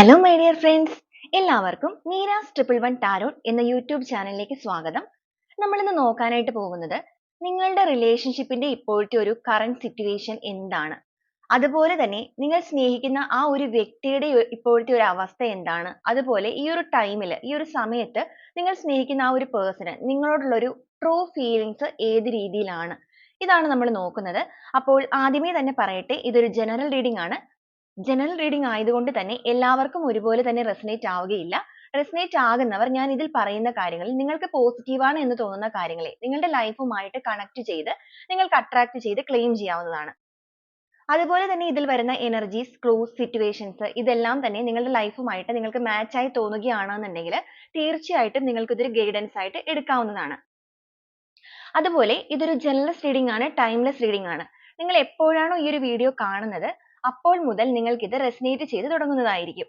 Hello my dear friends എല്ലാവർക്കും Meera's triple one tarot എന്ന YouTube ചാനലിലേക്ക് സ്വാഗതം. നമ്മൾ ഇന്ന് നോക്കാനായിട്ട് പോകുന്നത് നിങ്ങളുടെ റിലേഷൻഷിപ്പിന്റെ ഇപ്പോഴത്തെ ഒരു കറന്റ് സിറ്റുവേഷൻ എന്താണ്? അതുപോലെ തന്നെ നിങ്ങൾ സ്നേഹിക്കുന്ന ആ ഒരു വ്യക്തിയുടെ ഇപ്പോഴത്തെ ഒരു അവസ്ഥ എന്താണ്? അതുപോലെ ഈ ഒരു ടൈമിൽ ഈ ഒരു സമയത്ത് നിങ്ങൾ സ്നേഹിക്കുന്ന ആ ഒരു പേഴ്സണ് നിങ്ങളോടുള്ള ഒരു ട്രൂ ഫീലിങ്സ് ഏത് രീതിയിലാണ്? ഇതാണ് നമ്മൾ നോക്കുന്നത്. അപ്പോൾ ആദ്യമേ തന്നെ പറയട്ടെ ഇതൊരു ജനറൽ റീഡിംഗ് ആണ്. ജനറൽ റീഡിംഗ് ആയതുകൊണ്ട് തന്നെ എല്ലാവർക്കും ഒരുപോലെ തന്നെ റെസനേറ്റ് ആവുകയില്ല. റെസനേറ്റ് ആകുന്നവർ ഞാൻ ഇതിൽ പറയുന്ന കാര്യങ്ങൾ നിങ്ങൾക്ക് പോസിറ്റീവ് ആണ് എന്ന് തോന്നുന്ന കാര്യങ്ങളെ നിങ്ങളുടെ ലൈഫുമായിട്ട് കണക്ട് ചെയ്ത് നിങ്ങൾക്ക് അട്രാക്ട് ചെയ്ത് ക്ലെയിം ചെയ്യാവുന്നതാണ്. അതുപോലെ തന്നെ ഇതിൽ വരുന്ന എനർജീസ് ക്ലൂസ് സിറ്റുവേഷൻസ് ഇതെല്ലാം തന്നെ നിങ്ങളുടെ ലൈഫുമായിട്ട് നിങ്ങൾക്ക് മാച്ച് ആയി തോന്നുകയാണെന്നുണ്ടെങ്കിൽ തീർച്ചയായിട്ടും നിങ്ങൾക്ക് ഇതൊരു ഗൈഡൻസ് ആയിട്ട് എടുക്കാവുന്നതാണ്. അതുപോലെ ഇതൊരു ജനറൽ റീഡിംഗ് ആണ് ടൈംലെസ് റീഡിംഗ് ആണ്. നിങ്ങൾ എപ്പോഴാണോ ഈ ഒരു വീഡിയോ കാണുന്നത് അപ്പോൾ മുതൽ നിങ്ങൾക്ക് ഇത് റെസിനേറ്റ് ചെയ്ത് തുടങ്ങുന്നതായിരിക്കും.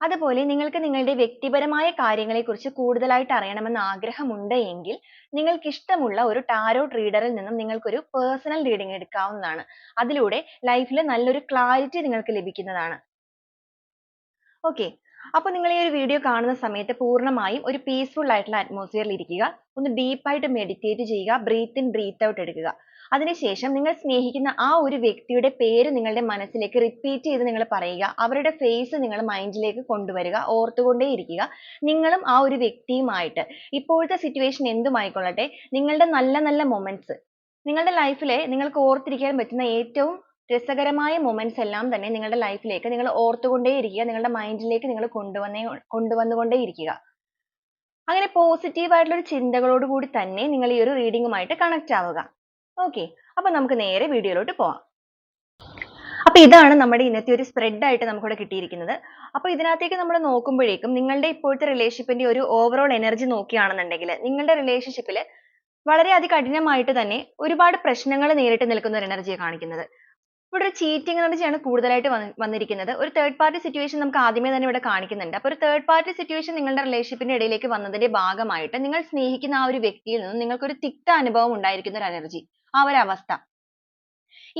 അതുപോലെ നിങ്ങൾക്ക് നിങ്ങളുടെ വ്യക്തിപരമായ കാര്യങ്ങളെ കുറിച്ച് കൂടുതലായിട്ട് അറിയണമെന്ന് ആഗ്രഹമുണ്ട് എങ്കിൽ നിങ്ങൾക്ക് ഇഷ്ടമുള്ള ഒരു ടാരോട്ട് റീഡറിൽ നിന്നും നിങ്ങൾക്കൊരു പേഴ്സണൽ റീഡിംഗ് എടുക്കാവുന്നതാണ്. അതിലൂടെ ലൈഫിൽ നല്ലൊരു ക്ലാരിറ്റി നിങ്ങൾക്ക് ലഭിക്കുന്നതാണ്. ഓക്കെ അപ്പോൾ നിങ്ങൾ ഈ ഒരു വീഡിയോ കാണുന്ന സമയത്ത് പൂർണമായും ഒരു പീസ്ഫുൾ ആയിട്ടുള്ള അറ്റ്മോസ്ഫിയറിൽ ഇരിക്കുക. ഒന്ന് ഡീപ്പായിട്ട് മെഡിറ്റേറ്റ് ചെയ്യുക. ബ്രീത്ത് ഇൻ ബ്രീത്ത് ഔട്ട് എടുക്കുക. അതിനുശേഷം നിങ്ങൾ സ്നേഹിക്കുന്ന ആ ഒരു വ്യക്തിയുടെ പേര് നിങ്ങളുടെ മനസ്സിലേക്ക് റിപ്പീറ്റ് ചെയ്ത് നിങ്ങൾ പറയുക. അവരുടെ ഫേസ് നിങ്ങൾ മൈൻഡിലേക്ക് കൊണ്ടുവരിക. ഓർത്തുകൊണ്ടേ ഇരിക്കുക. നിങ്ങളും ആ ഒരു വ്യക്തിയുമായിട്ട്. ഇപ്പോഴത്തെ സിറ്റുവേഷൻ എന്തുമായിക്കൊള്ളട്ടെ? നിങ്ങളുടെ നല്ല നല്ല മൊമെന്റ്സ് നിങ്ങളുടെ ലൈഫിലെ നിങ്ങൾക്ക് ഓർത്തിരിക്കാൻ പറ്റുന്ന ഏറ്റവും രസകരമായ മൊമെന്റ്സ് എല്ലാം തന്നെ നിങ്ങളുടെ ലൈഫിലേക്ക് നിങ്ങൾ ഓർത്തുകൊണ്ടേ ഇരിക്കുക നിങ്ങളുടെ മൈൻഡിലേക്ക് നിങ്ങൾ കൊണ്ടുവന്നേ കൊണ്ടുവന്നുകൊണ്ടേ ഇരിക്കുക അങ്ങനെ പോസിറ്റീവ് ആയിട്ടുള്ള ഒരു ചിന്തകളോട് കൂടി തന്നെ നിങ്ങൾ ഈ ഒരു റീഡിങ്ങുമായിട്ട് കണക്ട് ആവുക. ഓക്കെ അപ്പൊ നമുക്ക് നേരെ വീഡിയോയിലോട്ട് പോവാം. അപ്പൊ ഇതാണ് നമ്മുടെ ഇന്നത്തെ ഒരു സ്പ്രെഡ് ആയിട്ട് നമുക്കിവിടെ കിട്ടിയിരിക്കുന്നത്. അപ്പൊ ഇതിനകത്തേക്ക് നമ്മൾ നോക്കുമ്പോഴേക്കും നിങ്ങളുടെ ഇപ്പോഴത്തെ റിലേഷൻഷിപ്പിന്റെ ഒരു ഓവറോൾ എനർജി നോക്കുകയാണെന്നുണ്ടെങ്കിൽ നിങ്ങളുടെ റിലേഷൻഷിപ്പിൽ വളരെ അതികഠിനമായിട്ട് തന്നെ ഒരുപാട് പ്രശ്നങ്ങൾ നേരിട്ട് നിൽക്കുന്ന ഒരു എനർജിയെ കാണിക്കുന്നത്. ഇവിടെ ഒരു ചീറ്റിംഗ് എനർജിയാണ് കൂടുതലായിട്ട് വന്ന് വന്നിരിക്കുന്നത്. ഒരു തേർഡ് പാർട്ടി സിറ്റുവേഷൻ നമുക്ക് ആദ്യമേ തന്നെ ഇവിടെ കാണിക്കുന്നുണ്ട്. അപ്പോൾ ഒരു തേർഡ് പാർട്ടി സിറ്റുവേഷൻ നിങ്ങളുടെ റിലേഷൻഷിപ്പിന്റെ ഇടയിലേക്ക് വന്നതിന്റെ ഭാഗമായിട്ട് നിങ്ങൾ സ്നേഹിക്കുന്ന ആ ഒരു വ്യക്തിയിൽ നിന്നും നിങ്ങൾക്ക് ഒരു തിക്ത അനുഭവം ഉണ്ടായിരിക്കുന്ന ഒരു എനർജി ആ ഒരു അവസ്ഥ.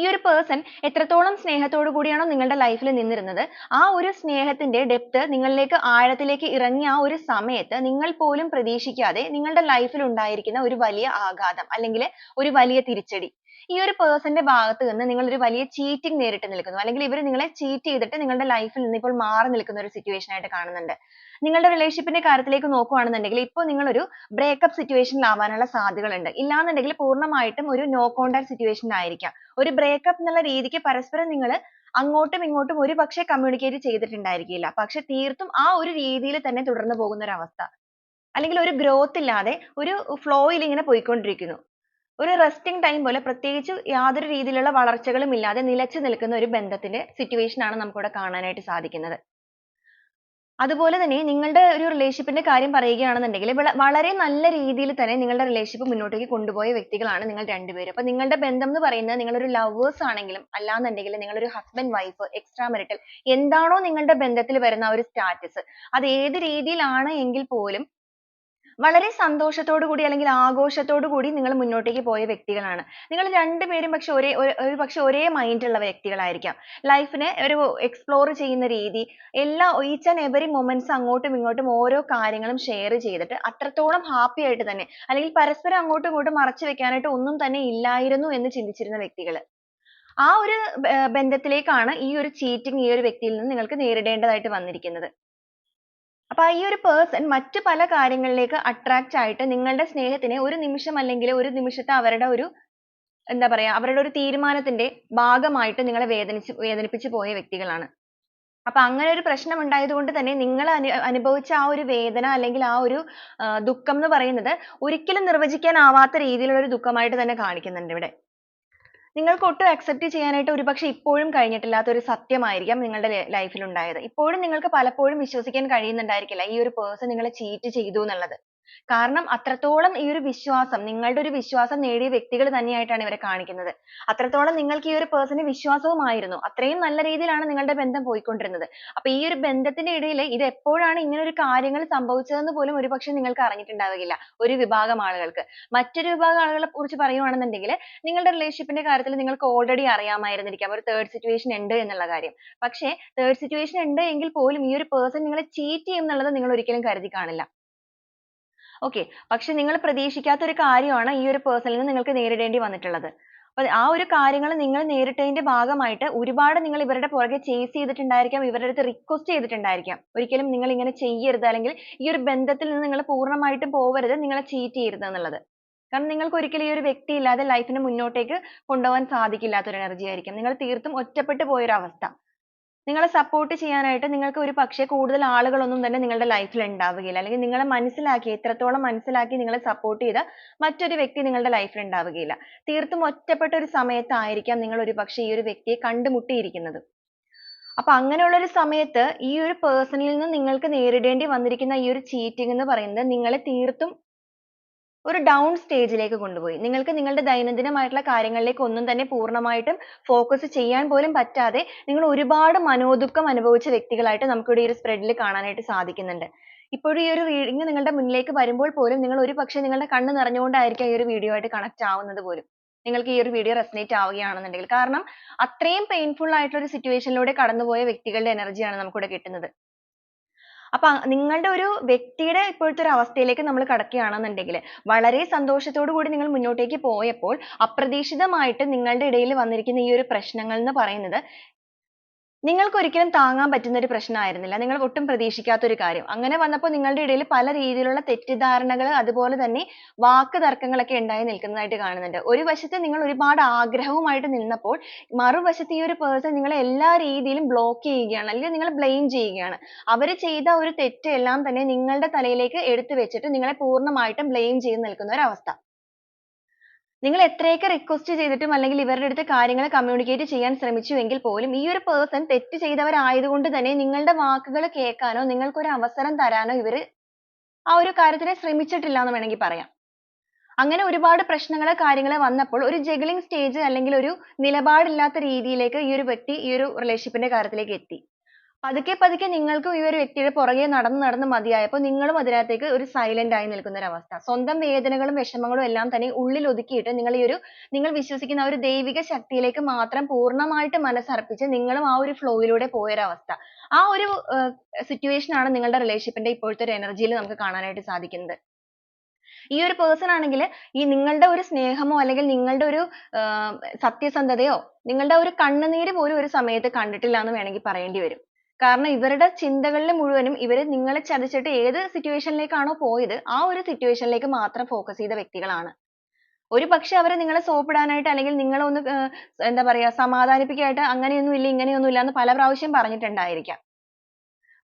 ഈ ഒരു പേഴ്സൺ എത്രത്തോളം സ്നേഹത്തോടു കൂടിയാണോ നിങ്ങളുടെ ലൈഫിൽ നിന്നിരുന്നത് ആ ഒരു സ്നേഹത്തിന്റെ ഡെപ്ത് നിങ്ങളിലേക്ക് ആഴത്തിലേക്ക് ഇറങ്ങിയ ആ ഒരു സമയത്ത് നിങ്ങൾ പോലും പ്രതീക്ഷിക്കാതെ നിങ്ങളുടെ ലൈഫിൽ ഉണ്ടായിരിക്കുന്ന ഒരു വലിയ ആഘാതം അല്ലെങ്കിൽ ഒരു വലിയ തിരിച്ചടി. ഈ ഒരു person ന്റെ ഭാഗത്തു നിന്ന് നിങ്ങൾ ഒരു വലിയ cheating നേരിട്ട് നിൽക്കുന്നു. അല്ലെങ്കിൽ ഇവർ നിങ്ങളെ cheat ചെയ്തിട്ട് നിങ്ങളുടെ life ൽ നിന്ന് ഇപ്പോൾ മാറി നിൽക്കുന്ന ഒരു situation ആയിട്ട് കാണുന്നുണ്ട്. നിങ്ങളുടെ relationship ന്റെ കാര്യത്തിലേക്ക് നോക്കുകയാണെന്നുണ്ടെങ്കിൽ ഇപ്പോൾ നിങ്ങൾ ഒരു breakup ബ്രേക്കപ്പ് ൽ ആവാനുള്ള സാധ്യതകളുണ്ട്. ഇല്ലാന്നുണ്ടെങ്കിൽ പൂർണമായിട്ടും ഒരു no contact situation ൽ ആയിരിക്കാം. ഒരു breakup എന്നുള്ള രീതിക്ക് പരസ്പരം നിങ്ങൾ അങ്ങോട്ടും ഇങ്ങോട്ടും ഒരു പക്ഷേ കമ്മ്യൂണിക്കേറ്റ് ചെയ്തിട്ടുണ്ടായിരിക്കില്ല. പക്ഷെ തീർത്തും ആ ഒരു രീതിയിൽ തന്നെ തുടർന്ന് പോകുന്ന ഒരു അവസ്ഥ. അല്ലെങ്കിൽ ഒരു growth ഇല്ലാതെ ഒരു flow ൽ ഇങ്ങനെ പോയിക്കൊണ്ടിരിക്കുന്നു. ഒരു റെസ്റ്റിംഗ് ടൈം പോലെ പ്രത്യേകിച്ച് യാതൊരു രീതിയിലുള്ള വളർച്ചകളും ഇല്ലാതെ നിലച്ചു നിൽക്കുന്ന ഒരു ബന്ധത്തിന്റെ സിറ്റുവേഷൻ ആണ് നമുക്കിവിടെ കാണാനായിട്ട് സാധിക്കുന്നത്. അതുപോലെ തന്നെ നിങ്ങളുടെ ഒരു റിലേഷൻഷിപ്പിന്റെ കാര്യം പറയുകയാണെന്നുണ്ടെങ്കിൽ വള- വളരെ നല്ല രീതിയിൽ തന്നെ നിങ്ങളുടെ റിലേഷൻഷിപ്പ് മുന്നോട്ടേക്ക് കൊണ്ടുപോയ വ്യക്തികളാണ് നിങ്ങൾ രണ്ടുപേരും. അപ്പൊ നിങ്ങളുടെ ബന്ധം എന്ന് പറയുന്നത് നിങ്ങളൊരു ലവേഴ്സ് ആണെങ്കിലും അല്ലാന്നുണ്ടെങ്കിൽ നിങ്ങളൊരു ഹസ്ബൻഡ് വൈഫ് എക്സ്ട്രാ മെറിറ്റൽ എന്താണോ നിങ്ങളുടെ ബന്ധത്തിൽ വരുന്ന ആ ഒരു സ്റ്റാറ്റസ് അത് ഏത് രീതിയിലാണ് എങ്കിൽ പോലും വളരെ സന്തോഷത്തോടു കൂടി അല്ലെങ്കിൽ ആഘോഷത്തോടു കൂടി നിങ്ങൾ മുന്നോട്ടേക്ക് പോയ വ്യക്തികളാണ്. നിങ്ങൾ രണ്ടുപേരും പക്ഷെ ഒരേ ഒരു പക്ഷെ ഒരേ മൈൻഡ് ഉള്ള വ്യക്തികളായിരിക്കാം. ലൈഫിനെ ഒരു എക്സ്പ്ലോർ ചെയ്യുന്ന രീതി എല്ലാ ഈച്ച് ആൻഡ് എവറി മൊമെന്റ്സ് അങ്ങോട്ടും ഇങ്ങോട്ടും ഓരോ കാര്യങ്ങളും ഷെയർ ചെയ്തിട്ട് അത്രത്തോളം ഹാപ്പി ആയിട്ട് തന്നെ അല്ലെങ്കിൽ പരസ്പരം അങ്ങോട്ടും ഇങ്ങോട്ടും മറച്ചു വെക്കാനായിട്ട് ഒന്നും തന്നെ ഇല്ലായിരുന്നു എന്ന് ചിന്തിച്ചിരുന്ന വ്യക്തികൾ. ആ ഒരു ബന്ധത്തിലേക്കാണ് ഈ ഒരു ചീറ്റിംഗ് ഈ ഒരു വ്യക്തിയിൽ നിന്ന് നിങ്ങൾക്ക് നേരിടേണ്ടതായിട്ട് വന്നിരിക്കുന്നത്. അപ്പൊ ഈ ഒരു പേഴ്സൺ മറ്റു പല കാര്യങ്ങളിലേക്ക് അട്രാക്റ്റ് ആയിട്ട് നിങ്ങളുടെ സ്നേഹത്തിനെ ഒരു നിമിഷം അല്ലെങ്കിൽ ഒരു നിമിഷത്തെ അവരുടെ ഒരു എന്താ പറയാ അവരുടെ ഒരു തീരുമാനത്തിന്റെ ഭാഗമായിട്ട് നിങ്ങളെ വേദനിച്ച് വേദനിപ്പിച്ച് പോയ വ്യക്തികളാണ്. അപ്പൊ അങ്ങനെ ഒരു പ്രശ്നം ഉണ്ടായത് കൊണ്ട് തന്നെ നിങ്ങൾ അനു അനുഭവിച്ച ആ ഒരു വേദന അല്ലെങ്കിൽ ആ ഒരു ദുഃഖം എന്ന് പറയുന്നത് ഒരിക്കലും നിർവചിക്കാൻ ആവാത്ത രീതിയിലുള്ള ഒരു ദുഃഖമായിട്ട് തന്നെ കാണിക്കുന്നുണ്ട് ഇവിടെ. നിങ്ങൾക്ക് ഒട്ടും accept ചെയ്യാനായിട്ട് ഒരുപക്ഷെ ഇപ്പോഴും കഴിഞ്ഞിട്ടില്ലാത്ത ഒരു സത്യമായിരിക്കാം നിങ്ങളുടെ ലൈഫിൽ ഉണ്ടായത്. ഇപ്പോഴും നിങ്ങൾക്ക് പലപ്പോഴും വിശ്വസിക്കാൻ കഴിയുന്നുണ്ടായിരിക്കില്ല ഈ ഒരു പേഴ്സൺ നിങ്ങളെ ചീറ്റ് ചെയ്തു എന്നുള്ളത്. കാരണം അത്രത്തോളം ഈ ഒരു വിശ്വാസം നിങ്ങളുടെ ഒരു വിശ്വാസം നേടിയ വ്യക്തികൾ തന്നെയായിട്ടാണ് ഇവരെ കാണിക്കുന്നത്. അത്രത്തോളം നിങ്ങൾക്ക് ഈ ഒരു person ന് വിശ്വാസവുമായിരുന്നു. അത്രയും നല്ല രീതിയിലാണ് നിങ്ങളുടെ ബന്ധം പോയിക്കൊണ്ടിരുന്നത്. അപ്പൊ ഈ ഒരു ബന്ധത്തിന്റെ ഇടയിൽ ഇത് എപ്പോഴാണ് ഇങ്ങനെ ഒരു കാര്യങ്ങൾ സംഭവിച്ചതെന്ന് പോലും ഒരുപക്ഷെ നിങ്ങൾക്ക് അറിഞ്ഞിട്ടുണ്ടാവുകയില്ല ഒരു വിഭാഗം ആളുകൾക്ക്. മറ്റൊരു വിഭാഗം ആളുകളെ കുറിച്ച് പറയുവാണെന്നുണ്ടെങ്കിൽ നിങ്ങളുടെ relationship ന്റെ കാര്യത്തിൽ നിങ്ങൾക്ക് already അറിയാമായിരുന്നിരിക്കാം. ഒരു third situation ഉണ്ട് എന്നുള്ള കാര്യം. പക്ഷേ third situation ഉണ്ട് എങ്കിൽ പോലും ഈ ഒരു person നിങ്ങളെ cheat ചെയ്യും എന്നുള്ളത് നിങ്ങൾ ഒരിക്കലും കരുതി കാണില്ല. Okay. പക്ഷെ നിങ്ങൾ പ്രതീക്ഷിക്കാത്ത ഒരു കാര്യമാണ് ഈ ഒരു പേഴ്സണിൽ നിന്ന് നിങ്ങൾക്ക് നേരിടേണ്ടി വന്നിട്ടുള്ളത്. അപ്പൊ ആ ഒരു കാര്യങ്ങൾ നിങ്ങൾ നേരിട്ടതിന്റെ ഭാഗമായിട്ട് ഒരുപാട് നിങ്ങൾ ഇവരുടെ പുറകെ ചേസ് ചെയ്തിട്ടുണ്ടായിരിക്കാം ഇവരുടെ അടുത്ത് റിക്വസ്റ്റ് ചെയ്തിട്ടുണ്ടായിരിക്കാം. ഒരിക്കലും നിങ്ങൾ ഇങ്ങനെ ചെയ്യരുത് അല്ലെങ്കിൽ ഈ ഒരു ബന്ധത്തിൽ നിന്ന് നിങ്ങൾ പൂർണമായിട്ടും പോവരുത് നിങ്ങളെ ചീറ്റ് ചെയ്യരുത് എന്നുള്ളത്. കാരണം നിങ്ങൾക്ക് ഒരിക്കലും ഈ ഒരു വ്യക്തി ഇല്ലാതെ ലൈഫിനെ മുന്നോട്ടേക്ക് കൊണ്ടുപോകാൻ സാധിക്കില്ലാത്ത ഒരു എനർജി ആയിരിക്കും. നിങ്ങൾ തീർത്തും ഒറ്റപ്പെട്ടു പോയ ഒരു അവസ്ഥ നിങ്ങളെ സപ്പോർട്ട് ചെയ്യാനായിട്ട് നിങ്ങൾക്ക് ഒരു പക്ഷേ കൂടുതൽ ആളുകളൊന്നും തന്നെ നിങ്ങളുടെ ലൈഫിൽ ഉണ്ടാവുകയില്ല. അല്ലെങ്കിൽ നിങ്ങളെ മനസ്സിലാക്കി എത്രത്തോളം മനസ്സിലാക്കി നിങ്ങളെ സപ്പോർട്ട് ചെയ്ത മറ്റൊരു വ്യക്തി നിങ്ങളുടെ ലൈഫിൽ ഉണ്ടാവുകയില്ല. തീർത്തും ഒറ്റപ്പെട്ട ഒരു സമയത്തായിരിക്കാം നിങ്ങൾ ഒരു പക്ഷേ ഈ ഒരു വ്യക്തിയെ കണ്ടുമുട്ടിയിരിക്കുന്നത്. അപ്പൊ അങ്ങനെയുള്ള ഒരു സമയത്ത് ഈ ഒരു person ൽ നിന്ന് നിങ്ങൾക്ക് നേരിടേണ്ടി വന്നിരിക്കുന്ന ഈ ഒരു ചീറ്റിംഗ് എന്ന് പറയുന്നത് നിങ്ങളെ തീർത്തും ഒരു down stage കൊണ്ടുപോയി. നിങ്ങൾക്ക് നിങ്ങളുടെ ദൈനംദിനമായിട്ടുള്ള കാര്യങ്ങളിലേക്ക് ഒന്നും തന്നെ പൂർണമായിട്ടും focus ചെയ്യാൻ പോലും പറ്റാതെ നിങ്ങൾ ഒരുപാട് മനോദുഃഖം അനുഭവിച്ച വ്യക്തികളായിട്ട് നമുക്ക് ഇവിടെ ഈ ഒരു spread കാണാനായിട്ട് സാധിക്കുന്നുണ്ട്. ഇപ്പോഴും ഈ ഒരു reading നിങ്ങളുടെ മുന്നിലേക്ക് വരുമ്പോൾ പോലും നിങ്ങൾ ഒരുപക്ഷേ നിങ്ങളുടെ കണ്ണ് നിറഞ്ഞുകൊണ്ടായിരിക്കാം ഈ ഒരു video ആയിട്ട് connect ആവുന്നത് പോലും. നിങ്ങൾക്ക് ഈ ഒരു video resonate ആവുകയാണെന്നുണ്ടെങ്കിൽ. കാരണം അത്രയും painful ആയിട്ടുള്ള ഒരു situation ലൂടെ കടന്നുപോയ വ്യക്തികളുടെ energy ആണ് നമുക്കിവിടെ കിട്ടുന്നത്. അപ്പൊ നിങ്ങളുടെ ഒരു വ്യക്തിയുടെ ഇപ്പോഴത്തെ ഒരു അവസ്ഥയിലേക്ക് നമ്മൾ കടക്കുകയാണെന്നുണ്ടെങ്കിൽ വളരെ സന്തോഷത്തോടു കൂടി നിങ്ങൾ മുന്നോട്ടേക്ക് പോയപ്പോൾ അപ്രതീക്ഷിതമായിട്ട് നിങ്ങളുടെ ഇടയിൽ വന്നിരിക്കുന്ന ഈ ഒരു പ്രശ്നങ്ങൾ എന്ന് പറയുന്നത് നിങ്ങൾക്ക് ഒരിക്കലും താങ്ങാൻ പറ്റുന്ന ഒരു പ്രശ്നമായിരുന്നില്ല നിങ്ങൾ ഒട്ടും പ്രതീക്ഷിക്കാത്ത ഒരു കാര്യം. അങ്ങനെ വന്നപ്പോൾ നിങ്ങളുടെ ഇടയിൽ പല രീതിയിലുള്ള തെറ്റിദ്ധാരണകൾ അതുപോലെ തന്നെ വാക്ക് തർക്കങ്ങളൊക്കെ ഉണ്ടായി നിൽക്കുന്നതായിട്ട് കാണുന്നുണ്ട്. ഒരു വശത്ത് നിങ്ങൾ ഒരുപാട് ആഗ്രഹവുമായിട്ട് നിന്നപ്പോൾ മറുവശത്ത് ഈ ഒരു പേഴ്സൺ നിങ്ങളെ എല്ലാ രീതിയിലും ബ്ലോക്ക് ചെയ്യുകയാണ് അല്ലെങ്കിൽ നിങ്ങളെ ബ്ലെയിം ചെയ്യുകയാണ്. അവർ ചെയ്ത ഒരു തെറ്റ് എല്ലാം തന്നെ നിങ്ങളുടെ തലയിലേക്ക് എടുത്തു വെച്ചിട്ട് നിങ്ങളെ പൂർണമായിട്ടും ബ്ലെയിം ചെയ്ത് നിൽക്കുന്ന ഒരു അവസ്ഥ. നിങ്ങൾ എത്രയൊക്കെ റിക്വസ്റ്റ് ചെയ്തിട്ടും അല്ലെങ്കിൽ ഇവരുടെ അടുത്ത് കാര്യങ്ങൾ കമ്മ്യൂണിക്കേറ്റ് ചെയ്യാൻ ശ്രമിച്ചുവെങ്കിൽ പോലും ഈ ഒരു പേഴ്സൺ തെറ്റ് ചെയ്തവരായതുകൊണ്ട് തന്നെ നിങ്ങളുടെ വാക്കുകൾ കേൾക്കാനോ നിങ്ങൾക്ക് ഒരു അവസരം തരാനോ ഇവർ ആ ഒരു കാര്യത്തിന് ശ്രമിച്ചിട്ടില്ല എന്ന് വേണമെങ്കിൽ പറയാം. അങ്ങനെ ഒരുപാട് പ്രശ്നങ്ങൾ കാര്യങ്ങൾ വന്നപ്പോൾ ഒരു juggling സ്റ്റേജ് അല്ലെങ്കിൽ ഒരു നിലപാടില്ലാത്ത രീതിയിലേക്ക് ഈ ഒരു വ്യക്തി ഈ ഒരു relationship ന്റെ കാര്യത്തിലേക്ക് എത്തി. പതുക്കെ പതുക്കെ നിങ്ങൾക്കും ഈ ഒരു വ്യക്തിയുടെ പുറകെ നടന്ന് നടന്ന് മതിയായപ്പോൾ നിങ്ങളും അതിനകത്തേക്ക് ഒരു സൈലന്റ് ആയി നിൽക്കുന്ന ഒരു അവസ്ഥ. സ്വന്തം വേദനകളും വിഷമങ്ങളും എല്ലാം തന്നെ ഉള്ളിൽ ഒതുക്കിയിട്ട് നിങ്ങൾ ഈ ഒരു നിങ്ങൾ വിശ്വസിക്കുന്ന ആ ഒരു ദൈവിക ശക്തിയിലേക്ക് മാത്രം പൂർണമായിട്ട് മനസ്സർപ്പിച്ച് നിങ്ങളും ആ ഒരു flow യിലൂടെ പോയ ഒരു അവസ്ഥ. ആ ഒരു situation ആണ് നിങ്ങളുടെ relationship ന്റെ ഇപ്പോഴത്തെ ഒരു energy യിൽ നമുക്ക് കാണാനായിട്ട് സാധിക്കുന്നത്. ഈ ഒരു person ആണെങ്കിൽ ഈ നിങ്ങളുടെ ഒരു സ്നേഹമോ അല്ലെങ്കിൽ നിങ്ങളുടെ ഒരു സത്യസന്ധതയോ നിങ്ങളുടെ ഒരു കണ്ണുനീര് പോലും ഒരു സമയത്ത് കണ്ടിട്ടില്ല എന്ന് വേണമെങ്കിൽ പറയേണ്ടി വരും. കാരണം ഇവരുടെ ചിന്തകളിൽ മുഴുവനും ഇവർ നിങ്ങളെ ചതിച്ചിട്ട് ഏത് സിറ്റുവേഷനിലേക്കാണോ ലേക്കാണോ പോയത് ആ ഒരു സിറ്റുവേഷനിലേക്ക് ലേക്ക് മാത്രം ഫോക്കസ് ചെയ്ത വ്യക്തികളാണ്. ഒരു പക്ഷെ അവരെ നിങ്ങളെ സോപ്പിടാനായിട്ട് അല്ലെങ്കിൽ നിങ്ങളെ ഒന്ന് എന്താ പറയാ സമാധാനിപ്പിക്കാനായിട്ട് അങ്ങനെയൊന്നും ഇല്ല ഇങ്ങനെയൊന്നും ഇല്ല എന്ന് പല പ്രാവശ്യം പറഞ്ഞിട്ടുണ്ടായിരിക്കാം.